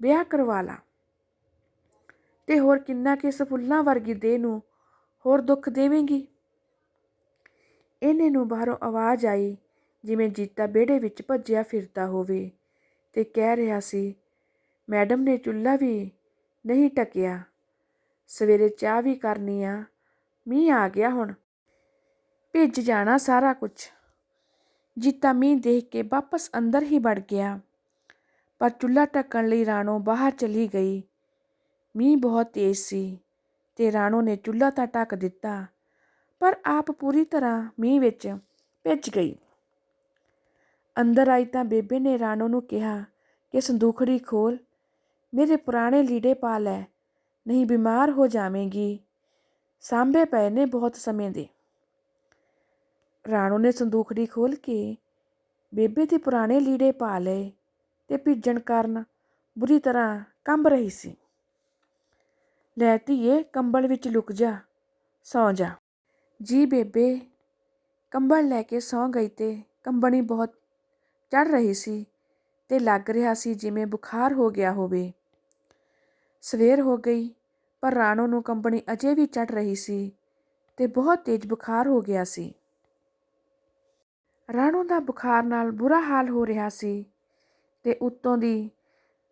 S1: ਵਿਆਹ ਕਰਵਾ ਲਾ। ਤੇ ਹੋਰ ਕਿੰਨਾ ਕਿ ਇਸ ਫੁੱਲਾਂ ਵਰਗੀ ਦੇਹ ਨੂੰ ਹੋਰ ਦੁੱਖ ਦੇਵੇਂਗੀ? ਇਹਨੇ ਨੂੰ ਬਾਹਰੋਂ ਆਵਾਜ਼ ਆਈ, ਜਿਵੇਂ ਜੀਤਾ ਵਿਹੜੇ ਵਿੱਚ ਭੱਜਿਆ ਫਿਰਦਾ ਹੋਵੇ, ਤੇ ਕਹਿ ਰਿਹਾ ਸੀ, ਮੈਡਮ ਨੇ ਚੁੱਲ੍ਹਾ ਵੀ ਨਹੀਂ ਟਕਿਆ ਸਵੇਰੇ ਚਾਹ ਵੀ ਕਰਨੀ ਆ ਮੀਂਹ ਆ ਗਿਆ ਹੁਣ। ਭਿੱਜ ਜਾਣਾ ਸਾਰਾ ਕੁਝ ਜੀਤਾ ਮੀਂਹ ਦੇਖ ਕੇ ਵਾਪਸ ਅੰਦਰ ਹੀ ਵੜ ਗਿਆ। ਪਰ ਚੁੱਲ੍ਹਾ ਢੱਕਣ ਲਈ ਰਾਣੋ ਬਾਹਰ ਚਲੀ ਗਈ। ਮੀਂਹ ਬਹੁਤ ਤੇਜ਼ ਸੀ ਤੇ ਰਾਣੋ ਨੇ ਚੁੱਲ੍ਹਾ ਤਾਂ ਢੱਕ ਦਿੱਤਾ, ਪਰ ਆਪ ਪੂਰੀ ਤਰ੍ਹਾਂ ਮੀਂਹ ਵਿੱਚ ਭਿੱਜ ਗਈ। ਅੰਦਰ ਆਈ ਤਾਂ ਬੇਬੇ ਨੇ ਰਾਣੋ ਨੂੰ ਕਿਹਾ ਕਿ ਸੰਦੂਖੜੀ ਖੋਲ, ਮੇਰੇ ਪੁਰਾਣੇ ਲੀੜੇ ਪਾ ਲੈ, ਨਹੀਂ ਬਿਮਾਰ ਹੋ ਜਾਵੇਂਗੀ। ਸਾਂਭੇ ਪਏ ਨੇ ਬਹੁਤ ਸਮੇਂ ਦੇ। ਰਾਣੋ ਨੇ ਸੰਦੂਖੜੀ ਖੋਲ ਕੇ ਬੇਬੇ ਦੇ ਪੁਰਾਣੇ ਲੀੜੇ ਪਾ ਲਏ ਤੇ ਭਿੱਜਣ ਕਾਰਨ ਬੁਰੀ ਤਰ੍ਹਾਂ ਕੰਬ ਰਹੀ ਸੀ। ਲੈ ਧੀਏ, ਕੰਬਲ ਵਿੱਚ ਲੁਕ ਜਾ, ਸੌਂ ਜਾ। ਜੀ ਬੇਬੇ, ਕੰਬਲ ਲੈ ਕੇ ਸੌਂ ਗਈ ਤੇ ਕੰਬਣੀ ਬਹੁਤ ਚੜ ਰਹੀ ਸੀ ਤੇ ਲੱਗ ਰਿਹਾ ਸੀ ਜਿਵੇਂ ਬੁਖਾਰ ਹੋ ਗਿਆ ਹੋਵੇ। ਸਵੇਰ ਹੋ ਗਈ ਪਰ ਰਾਣੋ ਨੂੰ ਕੰਬਣੀ ਅਜੇ ਵੀ ਚੜ ਰਹੀ ਸੀ ਤੇ ਬਹੁਤ ਤੇਜ਼ ਬੁਖਾਰ ਹੋ ਗਿਆ ਸੀ। ਰਾਣੋ ਦਾ ਬੁਖਾਰ ਨਾਲ ਬੁਰਾ ਹਾਲ ਹੋ ਰਿਹਾ ਸੀ ਤੇ ਉੱਤੋਂ ਦੀ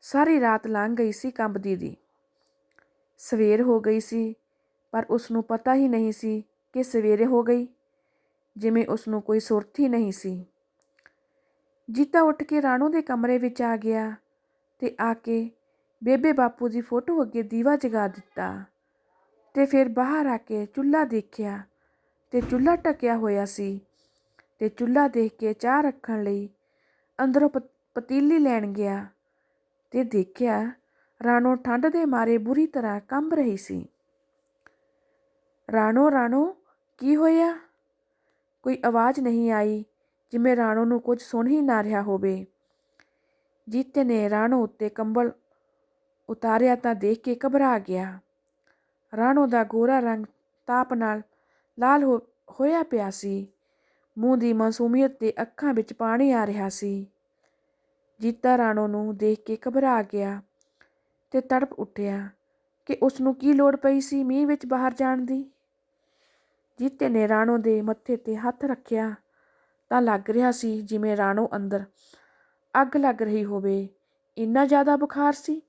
S1: ਸਾਰੀ ਰਾਤ ਲੰਘ ਗਈ ਸੀ ਕੰਬਦੀ ਦੀ। ਸਵੇਰ ਹੋ ਗਈ ਸੀ, ਪਰ ਉਸ ਨੂੰ ਪਤਾ ਹੀ ਨਹੀਂ ਸੀ ਕਿ ਸਵੇਰੇ ਹੋ ਗਈ, ਜਿਵੇਂ ਉਸ ਨੂੰ ਕੋਈ ਸੁਰਤ ਹੀ ਨਹੀਂ ਸੀ। ਜੀਤਾ ਉੱਠ ਕੇ ਰਾਣੋ ਦੇ ਕਮਰੇ ਵਿੱਚ ਆ ਗਿਆ ਤੇ ਆ ਕੇ ਬੇਬੇ ਬਾਪੂ ਦੀ ਫੋਟੋ ਅੱਗੇ ਦੀਵਾ ਜਗਾ ਦਿੱਤਾ ਤੇ ਫਿਰ ਬਾਹਰ ਆ ਕੇ ਚੁੱਲ੍ਹਾ ਦੇਖਿਆ ਤੇ ਚੁੱਲ੍ਹਾ ਟਕਿਆ ਹੋਇਆ ਸੀ ਤੇ ਚੁੱਲ੍ਹਾ ਦੇਖ ਕੇ ਚਾਹ ਰੱਖਣ ਲਈ ਅੰਦਰੋਂ ਪ- ਪਤੀਲੀ ਲੈਣ ਗਿਆ ਤੇ ਦੇਖਿਆ ਰਾਣੋ ਠੰਡ ਦੇ ਮਾਰੇ ਬੁਰੀ ਤਰ੍ਹਾਂ ਕੰਬ ਰਹੀ ਸੀ। ਰਾਣੋ ਰਾਣੋ, ਕੀ ਹੋਇਆ? ਕੋਈ ਆਵਾਜ਼ ਨਹੀਂ ਆਈ ਜਿਵੇਂ ਰਾਣੋ ਨੂੰ ਕੁਝ ਸੁਣ ਹੀ ਨਾ ਰਿਹਾ ਹੋਵੇ। ਜੀਤੇ ਨੇ ਰਾਣੋ ਉੱਤੇ ਕੰਬਲ ਉਤਾਰਿਆ ਤਾਂ ਦੇਖ ਕੇ ਘਬਰਾ ਗਿਆ। ਰਾਣੋ ਦਾ ਗੋਰਾ ਰੰਗ ਤਾਪ ਨਾਲ ਲਾਲ ਹੋ, ਹੋਇਆ ਪਿਆ ਸੀ। ਮੂੰਹ ਦੀ ਮਾਸੂਮੀਅਤ ਤੇ ਅੱਖਾਂ ਵਿੱਚ ਪਾਣੀ ਆ ਰਿਹਾ ਸੀ। ਜੀਤਾ ਰਾਣੋ ਨੂੰ ਦੇਖ ਕੇ ਘਬਰਾ ਗਿਆ ਤੇ ਤੜਪ ਉੱਠਿਆ ਕਿ ਉਸ ਨੂੰ ਕੀ ਲੋੜ ਪਈ ਸੀ ਮੀਂਹ ਵਿੱਚ ਬਾਹਰ ਜਾਣ ਦੀ। ਜੀਤੇ ਨੇ ਰਾਣੋ ਦੇ ਮੱਥੇ ਤੇ ਹੱਥ ਰੱਖਿਆ ਤਾਂ ਲੱਗ ਰਿਹਾ ਸੀ ਜਿਵੇਂ ਰਾਣੋ ਅੰਦਰ ਅੱਗ ਲੱਗ ਰਹੀ ਹੋਵੇ। ਇੰਨਾ ਜ਼ਿਆਦਾ ਬੁਖਾਰ ਸੀ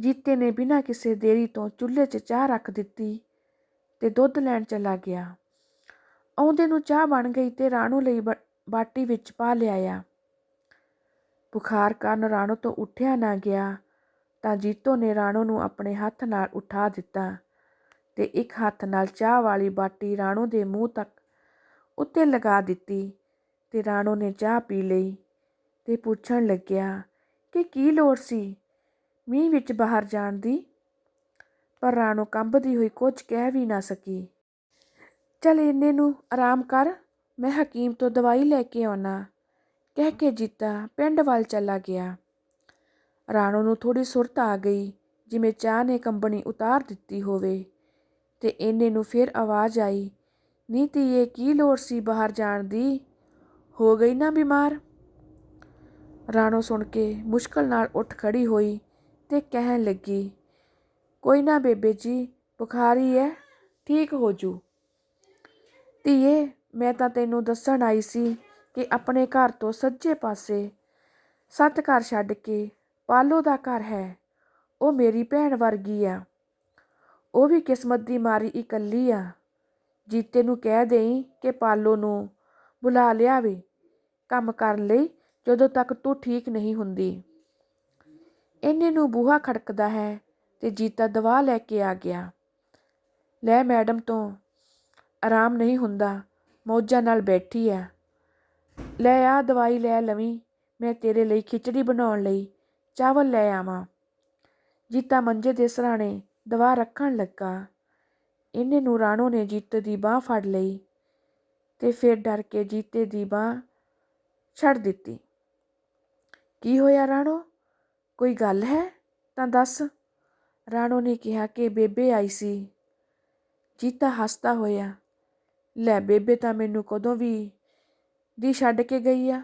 S1: ਜੀਤੇ ਨੇ ਬਿਨਾਂ ਕਿਸੇ ਦੇਰੀ ਤੋਂ ਚੁੱਲ੍ਹੇ 'ਚ ਚਾਹ ਰੱਖ ਦਿੱਤੀ ਤੇ ਦੁੱਧ ਲੈਣ ਚਲਾ ਗਿਆ। ਆਉਂਦੇ ਨੂੰ ਚਾਹ ਬਣ ਗਈ ਤੇ ਰਾਣੋ ਲਈ ਬ- ਬਾਟੀ ਵਿੱਚ ਪਾ ਲਿਆਇਆ। ਬੁਖਾਰ ਕਾਰਨ ਰਾਣੋ ਤੋਂ ਉੱਠਿਆ ਨਾ ਗਿਆ ਤਾਂ ਜੀਤੋ ਨੇ ਰਾਣੋ ਨੂੰ ਆਪਣੇ ਹੱਥ ਨਾਲ ਉਠਾ ਦਿੱਤਾ ਤੇ ਇੱਕ ਹੱਥ ਨਾਲ ਚਾਹ ਵਾਲੀ ਬਾਟੀ ਰਾਣੋ ਦੇ ਮੂੰਹ ਤੱਕ ਉੱਤੇ ਲਗਾ ਦਿੱਤੀ ਤੇ ਰਾਣੋ ਨੇ ਚਾਹ ਪੀ ਲਈ ਤੇ ਪੁੱਛਣ ਲੱਗਿਆ ਕਿ ਕੀ ਲੋੜ ਸੀ? ਮੀਂਹ ਵਿੱਚ ਬਾਹਰ ਜਾਣ ਦੀ। ਪਰ ਰਾਣੋ ਕੰਬਦੀ ਹੋਈ ਕੁਝ ਕਹਿ ਵੀ ਨਾ ਸਕੀ। ਚਲ ਇੰਨੇ ਨੂੰ ਆਰਾਮ ਕਰ, ਮੈਂ ਹਕੀਮ ਤੋਂ ਦਵਾਈ ਲੈ ਕੇ ਆਉਣਾ ਕਹਿ ਕੇ ਜੀਤਾ ਪਿੰਡ ਵੱਲ ਚਲਾ ਗਿਆ। ਰਾਣੋ ਨੂੰ ਥੋੜੀ ਸੁਰਤ ਆ ਗਈ, ਜਿਵੇਂ ਚਾਹ ਨੇ ਕੰਬਣੀ ਉਤਾਰ ਦਿੱਤੀ ਹੋਵੇ। ਤੇ ਇੰਨੇ ਨੂੰ ਫਿਰ ਆਵਾਜ਼ ਆਈ, ਨੀ ਇਹ ਕੀ ਲੋੜ ਸੀ ਬਾਹਰ ਜਾਣ ਦੀ? ਹੋ ਗਈ ਨਾ ਬਿਮਾਰ? ਰਾਣੋ ਸੁਣ ਕੇ ਮੁਸ਼ਕਲ ਨਾਲ ਉੱਠ ਖੜੀ ਹੋਈ ਅਤੇ ਕਹਿਣ ਲੱਗੀ, ਕੋਈ ਨਾ ਬੇਬੇ ਜੀ, ਬੁਖਾਰ ਹੀ ਹੈ ਠੀਕ ਹੋ ਜੂ। ਧੀਏ, ਮੈਂ ਤਾਂ ਤੈਨੂੰ ਦੱਸਣ ਆਈ ਸੀ ਕਿ ਆਪਣੇ ਘਰ ਤੋਂ ਸੱਜੇ ਪਾਸੇ ਸੱਤ ਘਰ ਛੱਡ ਕੇ ਪਾਲੋ ਦਾ ਘਰ ਹੈ, ਉਹ ਮੇਰੀ ਭੈਣ ਵਰਗੀ ਆ। ਉਹ ਵੀ ਕਿਸਮਤ ਦੀ ਮਾਰੀ ਇਕੱਲੀ ਆ। ਜੀਤੇ ਨੂੰ ਕਹਿ ਦੇਈ ਕਿ ਪਾਲੋ ਨੂੰ ਬੁਲਾ ਲਿਆਵੇ, ਕੰਮ ਕਰਨ ਲਈ ਜਦੋਂ ਤੱਕ ਤੂੰ ਠੀਕ ਨਹੀਂ ਹੁੰਦੀ। ਇੰਨੇ ਨੂੰ ਬੂਹਾ ਖੜਕਦਾ ਹੈ ਤੇ ਜੀਤਾ ਦਵਾ ਲੈ ਕੇ ਆ ਗਿਆ। ਲੈ ਮੈਡਮ ਤੋਂ, ਆਰਾਮ ਨਹੀਂ ਹੁੰਦਾ, ਮੌਜਾਂ ਨਾਲ ਬੈਠੀ ਆ ਲੈ ਆ ਦਵਾਈ ਲੈ ਲਵੀਂ, ਮੈਂ ਤੇਰੇ ਲਈ ਖਿਚੜੀ ਬਣਾਉਣ ਲਈ ਚਾਵਲ ਲੈ ਆਵਾਂ। ਜੀਤਾ ਮੰਜੇ ਦੇ ਸਰਾਣੇ ਦਵਾ ਰੱਖਣ ਲੱਗਾ। ਇਹਨੇ ਨੂੰ ਰਾਣੋ ਨੇ ਜੀਤੇ ਦੀ ਬਾਹ ਫੜ ਲਈ ਤੇ ਫਿਰ ਡਰ ਕੇ ਜੀਤੇ ਦੀ ਬਾਹ ਛੱਡ ਦਿੱਤੀ। ਕੀ ਹੋਇਆ ਰਾਣੋ? ਕੋਈ ਗੱਲ ਹੈ? ਤਾਂ ਦੱਸ। ਰਾਣੋ ਨੇ ਕਿਹਾ ਕਿ ਬੇਬੇ ਆਈ ਸੀ। ਜੀਤਾ ਹੱਸਦਾ ਹੋਇਆ। ਲੈ ਬੇਬੇ, ਤਾਂ ਮੈਨੂੰ ਕਦੋਂ ਵੀ ਦੀ ਛੱਡ ਕੇ ਗਈ ਆ?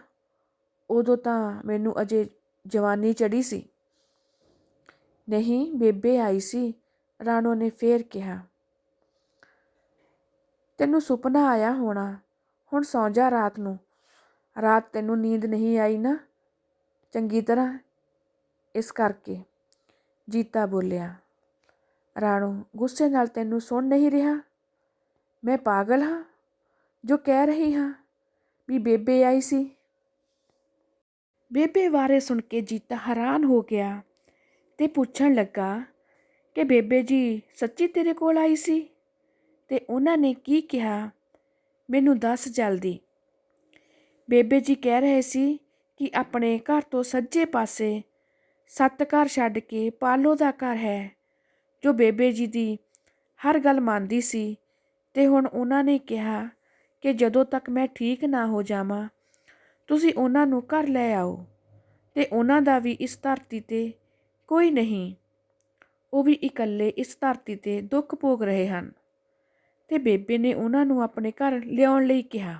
S1: ਉਦੋਂ ਤਾਂ ਮੈਨੂੰ ਅਜੇ ਜਵਾਨੀ ਚੜੀ ਸੀ। ਨਹੀਂ, ਬੇਬੇ ਆਈ ਸੀ, ਰਾਣੋ ਨੇ ਫੇਰ ਕਿਹਾ। ਤੈਨੂੰ ਸੁਪਨਾ ਆਇਆ ਹੋਣਾ, ਹੁਣ ਸੌਂ ਜਾ ਰਾਤ ਨੂੰ। ਰਾਤ ਤੈਨੂੰ ਨੀਂਦ ਨਹੀਂ ਆਈ ਨਾ? ਚੰਗੀ ਤਰ੍ਹਾਂ ਇਸ ਕਰਕੇ ਜੀਤਾ ਬੋਲਿਆ, ਰਾਣੋ, ਗੁੱਸੇ ਨਾਲ ਤੈਨੂੰ ਸੁਣ ਨਹੀਂ ਰਿਹਾ? ਮੈਂ ਪਾਗਲ ਹਾਂ ਜੋ ਕਹਿ ਰਹੀ ਹਾਂ ਵੀ ਬੇਬੇ ਆਈ ਸੀ? ਬੇਬੇ ਬਾਰੇ ਸੁਣ ਕੇ ਜੀਤਾ ਹੈਰਾਨ ਹੋ ਗਿਆ ਤੇ ਪੁੱਛਣ ਲੱਗਾ ਕਿ ਬੇਬੇ ਜੀ ਸੱਚੀ ਤੇਰੇ ਕੋਲ ਆਈ ਸੀ? ਤੇ ਉਹਨਾਂ ਨੇ ਕੀ ਕਿਹਾ? ਮੈਨੂੰ ਦੱਸ ਜਲਦੀ। ਬੇਬੇ ਜੀ ਕਹਿ ਰਹੇ ਸੀ ਕਿ ਆਪਣੇ ਘਰ ਤੋਂ ਸੱਜੇ ਪਾਸੇ ਸੱਤ ਘਰ ਛੱਡ ਕੇ ਪਾਲੋ ਦਾ ਘਰ ਹੈ, ਜੋ ਬੇਬੇ ਜੀ ਦੀ ਹਰ ਗੱਲ ਮੰਨਦੀ ਸੀ, ਤੇ ਹੁਣ ਉਹਨਾਂ ਨੇ ਕਿਹਾ ਕਿ ਜਦੋਂ ਤੱਕ ਮੈਂ ਠੀਕ ਨਾ ਹੋ ਜਾਵਾਂ, ਤੁਸੀਂ ਉਹਨਾਂ ਨੂੰ ਘਰ ਲੈ ਆਓ, ਤੇ ਉਹਨਾਂ ਦਾ ਵੀ ਇਸ ਧਰਤੀ ਤੇ ਕੋਈ ਨਹੀਂ। ਉਹ ਵੀ ਇਕੱਲੇ ਇਸ ਧਰਤੀ ਤੇ ਦੁੱਖ ਭੋਗ ਰਹੇ ਹਨ। ਤੇ ਬੇਬੇ ਨੇ ਉਹਨਾਂ ਨੂੰ ਆਪਣੇ ਘਰ ਲਿਆਉਣ ਲਈ ਕਿਹਾ।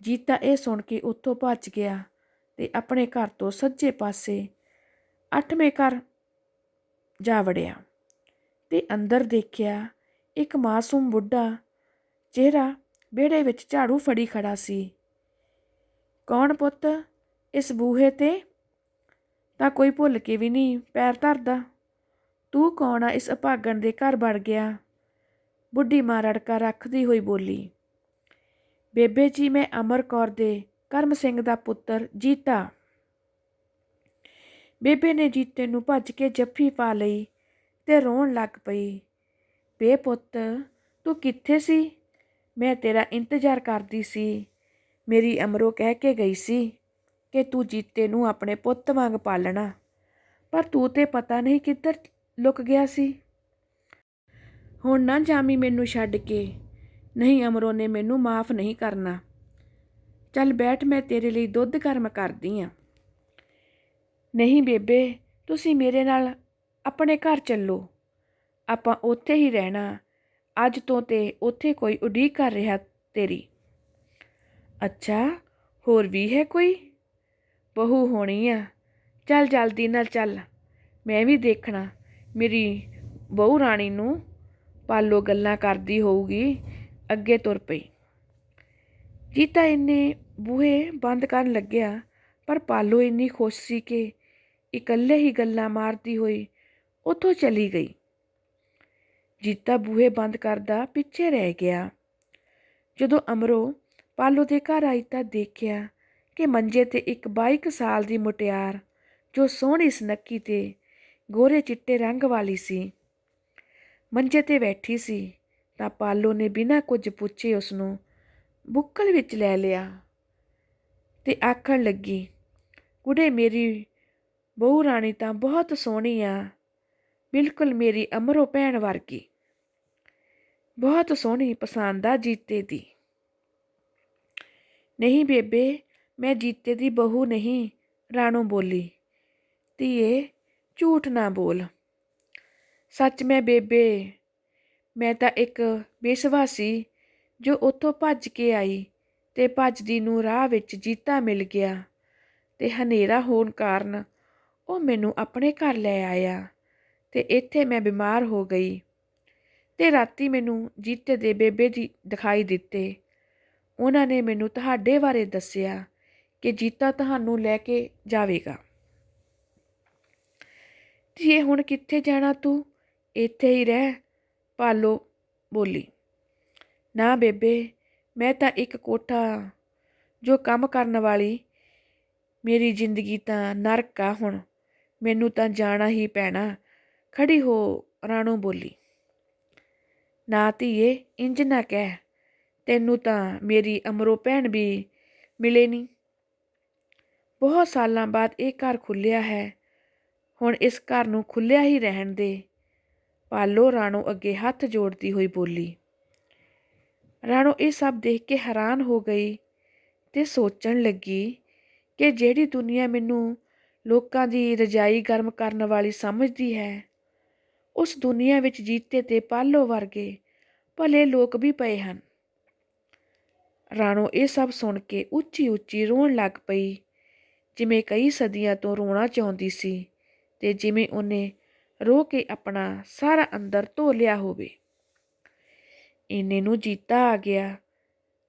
S1: ਜੀਤਾ ਇਹ ਸੁਣ ਕੇ ਉੱਥੋਂ ਭੱਜ ਗਿਆ। ਤੇ ਆਪਣੇ ਘਰ ਤੋਂ ਸੱਜੇ ਪਾਸੇ ਅੱਠਵੇਂ ਘਰ ਜਾ ਵੜਿਆ ਤੇ ਅੰਦਰ ਦੇਖਿਆ ਇੱਕ ਮਾਸੂਮ ਬੁੱਢਾ ਚਿਹਰਾ ਵਿਹੜੇ ਵਿੱਚ ਝਾੜੂ ਫੜੀ ਖੜਾ ਸੀ। ਕੌਣ ਪੁੱਤ? ਇਸ ਬੂਹੇ ਤੇ? ਤਾਂ ਕੋਈ ਭੁੱਲ ਕੇ ਵੀ ਨਹੀਂ, ਪੈਰ ਧਰਦਾ। ਤੂੰ ਕੌਣ ਆ? ਇਸ ਅਭਾਗਣ ਦੇ ਘਰ ਵੜ ਗਿਆ। ਬੁੱਢੀ ਮਾਂ ਰੜਕਾ ਰੱਖਦੀ ਹੋਈ ਬੋਲੀ, ਬੇਬੇ ਜੀ, ਮੈਂ ਅਮਰ ਕੌਰ ਦੇ ਕਰਮ ਸਿੰਘ ਦਾ ਪੁੱਤਰ ਜੀਤਾ। ਬੇਬੇ ਨੇ ਜੀਤੇ ਨੂੰ ਭੱਜ ਕੇ ਜੱਫੀ ਪਾ ਲਈ ਤੇ ਰੋਣ ਲੱਗ ਪਈ। ਬੇ ਪੁੱਤ, ਤੂੰ ਕਿੱਥੇ ਸੀ? ਮੈਂ ਤੇਰਾ ਇੰਤਜ਼ਾਰ ਕਰਦੀ ਸੀ। ਮੇਰੀ ਅਮਰੋ ਕਹਿ ਕੇ ਗਈ ਸੀ ਕਿ ਤੂੰ ਜੀਤੇ ਨੂੰ ਆਪਣੇ ਪੁੱਤ ਵਾਂਗ ਪਾਲਣਾ, ਪਰ ਤੂੰ ਤੇ ਪਤਾ ਨਹੀਂ ਕਿੱਧਰ ਲੁਕ ਗਿਆ ਸੀ। ਹੁਣ ਨਾ ਜਾਮੀ ਮੈਨੂੰ ਛੱਡ ਕੇ, ਨਹੀਂ ਅਮਰੋ ਨੇ ਮੈਨੂੰ ਮਾਫ ਨਹੀਂ ਕਰਨਾ। ਚੱਲ ਬੈਠ, ਮੈਂ ਤੇਰੇ ਲਈ ਦੁੱਧ ਗਰਮ ਕਰਦੀ ਆ। ਨਹੀਂ ਬੇਬੇ, ਤੁਸੀਂ ਮੇਰੇ ਨਾਲ ਆਪਣੇ ਘਰ ਚੱਲੋ। ਆਪਾਂ ਉੱਥੇ ਹੀ ਰਹਿਣਾ। ਅੱਜ ਤੋਂ ਤੇ ਉੱਥੇ ਕੋਈ ਉਡੀਕ ਕਰ ਰਿਹਾ ਤੇਰੀ। ਅੱਛਾ, ਹੋਰ ਵੀ ਹੈ ਕੋਈ? ਬਹੂ ਹੋਣੀ ਆ। ਚੱਲ ਜਲਦੀ ਨਾਲ ਚੱਲ। ਮੈਂ ਵੀ ਦੇਖਣਾ। ਮੇਰੀ ਬਹੂ ਰਾਣੀ ਨੂੰ ਪਾਲੋ ਗੱਲਾਂ ਕਰਦੀ ਹੋਊਗੀ। ਅੱਗੇ ਤੁਰ ਪਈ। ਜੀਤਾ ਇਹਨੇ ਬੂਹੇ ਬੰਦ ਕਰਨ ਲੱਗਿਆ, ਪਰ ਪਾਲੋ ਇੰਨੀ ਖੁਸ਼ ਸੀ ਕਿ ਇਕੱਲੇ ਹੀ ਗੱਲਾਂ ਮਾਰਦੀ ਹੋਈ ਉੱਥੋਂ ਚਲੀ ਗਈ। ਜੀਤਾ ਬੂਹੇ ਬੰਦ ਕਰਦਾ ਪਿੱਛੇ ਰਹਿ ਗਿਆ। ਜਦੋਂ ਅਮਰੋ ਪਾਲੋ ਦੇ ਘਰ ਆਈ ਤਾਂ ਦੇਖਿਆ ਕਿ ਮੰਜੇ ਤੇ ਇੱਕ 22 ਸਾਲ ਦੀ ਮੁਟਿਆਰ, ਜੋ ਸੋਹਣੀ ਸੁਨੱਖੀ ਤੇ ਗੋਰੇ ਚਿੱਟੇ ਰੰਗ ਵਾਲੀ ਸੀ। ਮੰਜੇ ਤੇ ਬੈਠੀ ਸੀ ਤਾਂ ਪਾਲੋ ਨੇ ਬਿਨਾਂ ਕੁਝ ਪੁੱਛੇ ਉਸ ਨੂੰ ਬੁੱਕਲ ਵਿੱਚ ਲੈ ਲਿਆ। ਤੇ ਆਖਣ ਲੱਗੀ, ਕੁੜੇ ਮੇਰੀ ਬਹੂ ਰਾਣੀ ਤਾਂ ਬਹੁਤ ਸੋਹਣੀ ਆ। ਬਿਲਕੁਲ ਮੇਰੀ ਅਮਰੋ ਭੈਣ ਵਰਗੀ। ਬਹੁਤ ਸੋਹਣੀ ਪਸੰਦ ਆ ਜੀਤੇ ਦੀ। ਨਹੀਂ ਬੇਬੇ, ਮੈਂ ਜੀਤੇ ਦੀ ਬਹੂ ਨਹੀਂ, ਰਾਣੋ ਬੋਲੀ। ਧੀਏ, ਝੂਠ ਨਾ ਬੋਲ। ਸੱਚ ਮੈਂ ਬੇਬੇ, ਮੈਂ ਤਾਂ ਇੱਕ ਬੇਸਵਾਸੀ ਜੋ ਉੱਥੋਂ ਭੱਜ ਕੇ ਆਈ। ਤੇ ਭੱਜਦੀ ਨੂੰ ਰਾਹ ਵਿੱਚ ਜੀਤਾ ਮਿਲ ਗਿਆ ਤੇ ਹਨੇਰਾ ਹੋਣ ਕਾਰਨ ਉਹ ਮੈਨੂੰ ਆਪਣੇ ਘਰ ਲੈ ਆਇਆ ਤੇ ਇੱਥੇ ਮੈਂ ਬਿਮਾਰ ਹੋ ਗਈ ਤੇ ਰਾਤੀ ਮੈਨੂੰ ਜੀਤੇ ਦੇ ਬੇਬੇ ਜੀ ਦਿਖਾਈ ਦਿੱਤੇ। ਉਹਨਾਂ ਨੇ ਮੈਨੂੰ ਤੁਹਾਡੇ ਬਾਰੇ ਦੱਸਿਆ ਕਿ ਜੀਤਾ ਤੁਹਾਨੂੰ ਲੈ ਕੇ ਜਾਵੇਗਾ। ਧੀਏ, ਹੁਣ ਕਿੱਥੇ ਜਾਣਾ ਤੂੰ? ਇੱਥੇ ਹੀ ਰਹਿ, ਪਾਲੋ ਬੋਲੀ। ਨਾ ਬੇਬੇ ਮੈਂ ਤਾਂ ਇੱਕ ਕੋਠਾ ਜੋ ਕੰਮ ਕਰਨ ਵਾਲੀ ਮੇਰੀ ਜ਼ਿੰਦਗੀ ਤਾਂ ਨਰਕ ਆ ਹੁਣ। ਮੈਨੂੰ ਤਾਂ ਜਾਣਾ ਹੀ ਪੈਣਾ। ਖੜੀ ਹੋ ਰਾਣੋ ਬੋਲੀ। ਨਾ ਧੀਏ ਇੰਜ ਨਾ ਕਹਿ। ਤੈਨੂੰ ਤਾਂ ਮੇਰੀ ਅਮਰੋ ਭੈਣ ਵੀ ਮਿਲੇ ਨਹੀਂ ਬਹੁਤ ਸਾਲਾਂ ਬਾਅਦ ਇਹ ਘਰ ਖੁੱਲਿਆ ਹੈ। ਹੁਣ ਇਸ ਘਰ ਨੂੰ ਖੁੱਲਿਆ ਹੀ ਰਹਿਣ ਦੇ। ਪਾਲੋ ਰਾਣੋ ਅੱਗੇ ਹੱਥ ਜੋੜਦੀ ਹੋਈ ਬੋਲੀ। ਰਾਣੋ ਇਹ ਸਭ ਦੇਖ ਕੇ ਹੈਰਾਨ ਹੋ ਗਈ ਤੇ ਸੋਚਣ ਲੱਗੀ ਕਿ ਜਿਹੜੀ ਦੁਨੀਆ ਮੈਨੂੰ ਲੋਕਾਂ ਦੀ ਰਜਾਈ ਗਰਮ ਕਰਨ ਵਾਲੀ ਸਮਝਦੀ ਹੈ, ਉਸ ਦੁਨੀਆ ਵਿੱਚ ਜੀਤੇ ਤੇ ਪਾਲੋ ਵਰਗੇ ਭਲੇ ਲੋਕ ਵੀ ਪਏ ਹਨ। ਰਾਣੋ ਇਹ ਸਭ ਸੁਣ ਕੇ ਉੱਚੀ ਉੱਚੀ ਰੋਣ ਲੱਗ ਪਈ, ਜਿਵੇਂ ਕਈ ਸਦੀਆਂ ਤੋਂ ਰੋਣਾ ਚਾਹੁੰਦੀ ਸੀ ਤੇ ਜਿਵੇਂ ਉਹਨੇ ਰੋ ਕੇ ਆਪਣਾ ਸਾਰਾ ਅੰਦਰ ਧੋ ਲਿਆ ਹੋਵੇ। ਇੰਨੇ ਨੂੰ ਜੀਤਾ ਆ ਗਿਆ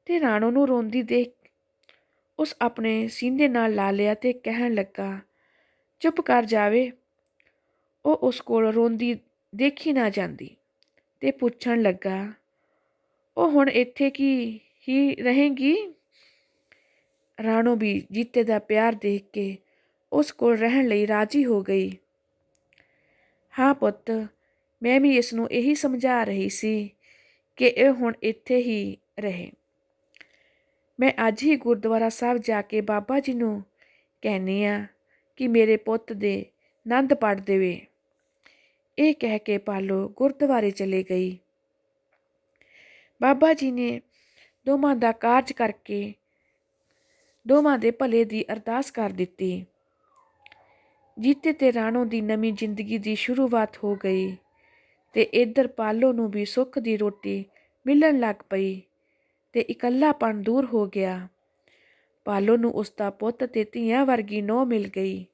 S1: ਤੇ ਰਾਣੋ ਨੂੰ ਰੋਂਦੀ ਦੇਖ ਉਸ ਆਪਣੇ ਸੀਨੇ ਨਾਲ ਲਾ ਲਿਆ ਤੇ ਕਹਿਣ ਲੱਗਾ, ਚੁੱਪ ਕਰ ਜਾਵੇ। ਉਹ ਉਸ ਕੋਲ ਰੋਂਦੀ ਦੇਖੀ ਨਾ ਜਾਂਦੀ ਤੇ ਪੁੱਛਣ ਲੱਗਾ, ਉਹ ਹੁਣ ਇੱਥੇ ਕੀ, ਹੀ ਰਹੇਗੀ? ਰਾਣੋ ਵੀ ਜੀਤੇ ਦਾ ਪਿਆਰ ਦੇਖ ਕੇ ਉਸ ਕੋਲ ਰਹਿਣ ਲਈ ਰਾਜੀ ਹੋ ਗਈ। ਹਾਂ ਪੁੱਤ, ਮੈਂ ਵੀ ਇਸ ਨੂੰ ਇਹੀ ਸਮਝਾ ਰਹੀ ਸੀ ਕਿ ਇਹ ਹੁਣ ਇੱਥੇ ਹੀ ਰਹੇ। ਮੈਂ ਅੱਜ ਹੀ ਗੁਰਦੁਆਰਾ ਸਾਹਿਬ ਜਾ ਕੇ ਬਾਬਾ ਜੀ ਨੂੰ ਕਹਿੰਨੀ ਆ ਕਿ ਮੇਰੇ ਪੁੱਤ ਦੇ ਨੰਦ ਪੜ ਦੇਵੇ। ਇਹ ਕਹਿ ਕੇ ਪਾਲੋ ਗੁਰਦੁਆਰੇ ਚਲੇ ਗਈ। ਬਾਬਾ ਜੀ ਨੇ ਦੋਵਾਂ ਦਾ ਕਾਰਜ ਕਰਕੇ ਦੋਵਾਂ ਦੇ ਭਲੇ ਦੀ ਅਰਦਾਸ ਕਰ ਦਿੱਤੀ। ਜੀਤੇ ਤੇ ਰਾਣੋ ਦੀ ਨਵੀਂ ਜ਼ਿੰਦਗੀ ਦੀ ਸ਼ੁਰੂਆਤ ਹੋ ਗਈ। ਤੇ ਇੱਧਰ ਪਾਲੋ ਨੂੰ ਵੀ ਸੁੱਖ ਦੀ ਰੋਟੀ ਮਿਲਣ ਲੱਗ ਪਈ ਤੇ ਇਕੱਲਾਪਣ ਦੂਰ ਹੋ ਗਿਆ। ਪਾਲੋ ਨੂੰ ਉਸ ਦਾ ਪੁੱਤ ਤੇ ਧੀਆਂ ਵਰਗੀ ਨੌ ਮਿਲ ਗਈ।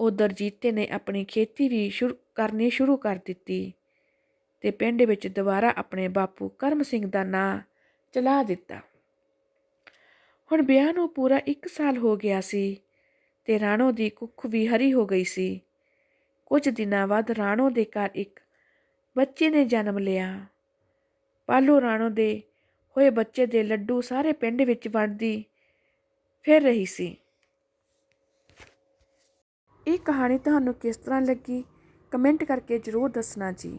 S1: ਉਧਰ ਜੀਤੇ ਨੇ ਆਪਣੀ ਖੇਤੀ ਵੀ ਸ਼ੁਰੂ ਕਰਨੀ ਸ਼ੁਰੂ ਕਰ ਦਿੱਤੀ ਤੇ ਪਿੰਡ ਵਿੱਚ ਦੁਬਾਰਾ ਆਪਣੇ ਬਾਪੂ ਕਰਮ ਸਿੰਘ ਦਾ ਨਾਂ ਚਲਾ ਦਿੱਤਾ। ਹੁਣ ਵਿਆਹ ਨੂੰ ਪੂਰਾ 1 ਸਾਲ ਹੋ ਗਿਆ ਸੀ ਤੇ ਰਾਣੋ ਦੀ ਕੁੱਖ ਵੀ ਹਰੀ ਹੋ ਗਈ ਸੀ। ਕੁਝ ਦਿਨਾਂ ਬਾਅਦ ਰਾਣੋ ਦੇ ਘਰ ਇੱਕ ਬੱਚੇ ਨੇ ਜਨਮ ਲਿਆ। ਪਾਲੋ ਰਾਣੋ ਦੇ ਹੋਏ ਬੱਚੇ ਦੇ ਲੱਡੂ ਸਾਰੇ ਪਿੰਡ ਵਿੱਚ ਵੰਡਦੀ ਫਿਰ ਰਹੀ ਸੀ। ਇਹ ਕਹਾਣੀ ਤੁਹਾਨੂੰ ਕਿਸ ਤਰ੍ਹਾਂ ਲੱਗੀ? ਕਮੈਂਟ ਕਰਕੇ ਜ਼ਰੂਰ ਦੱਸਣਾ ਜੀ।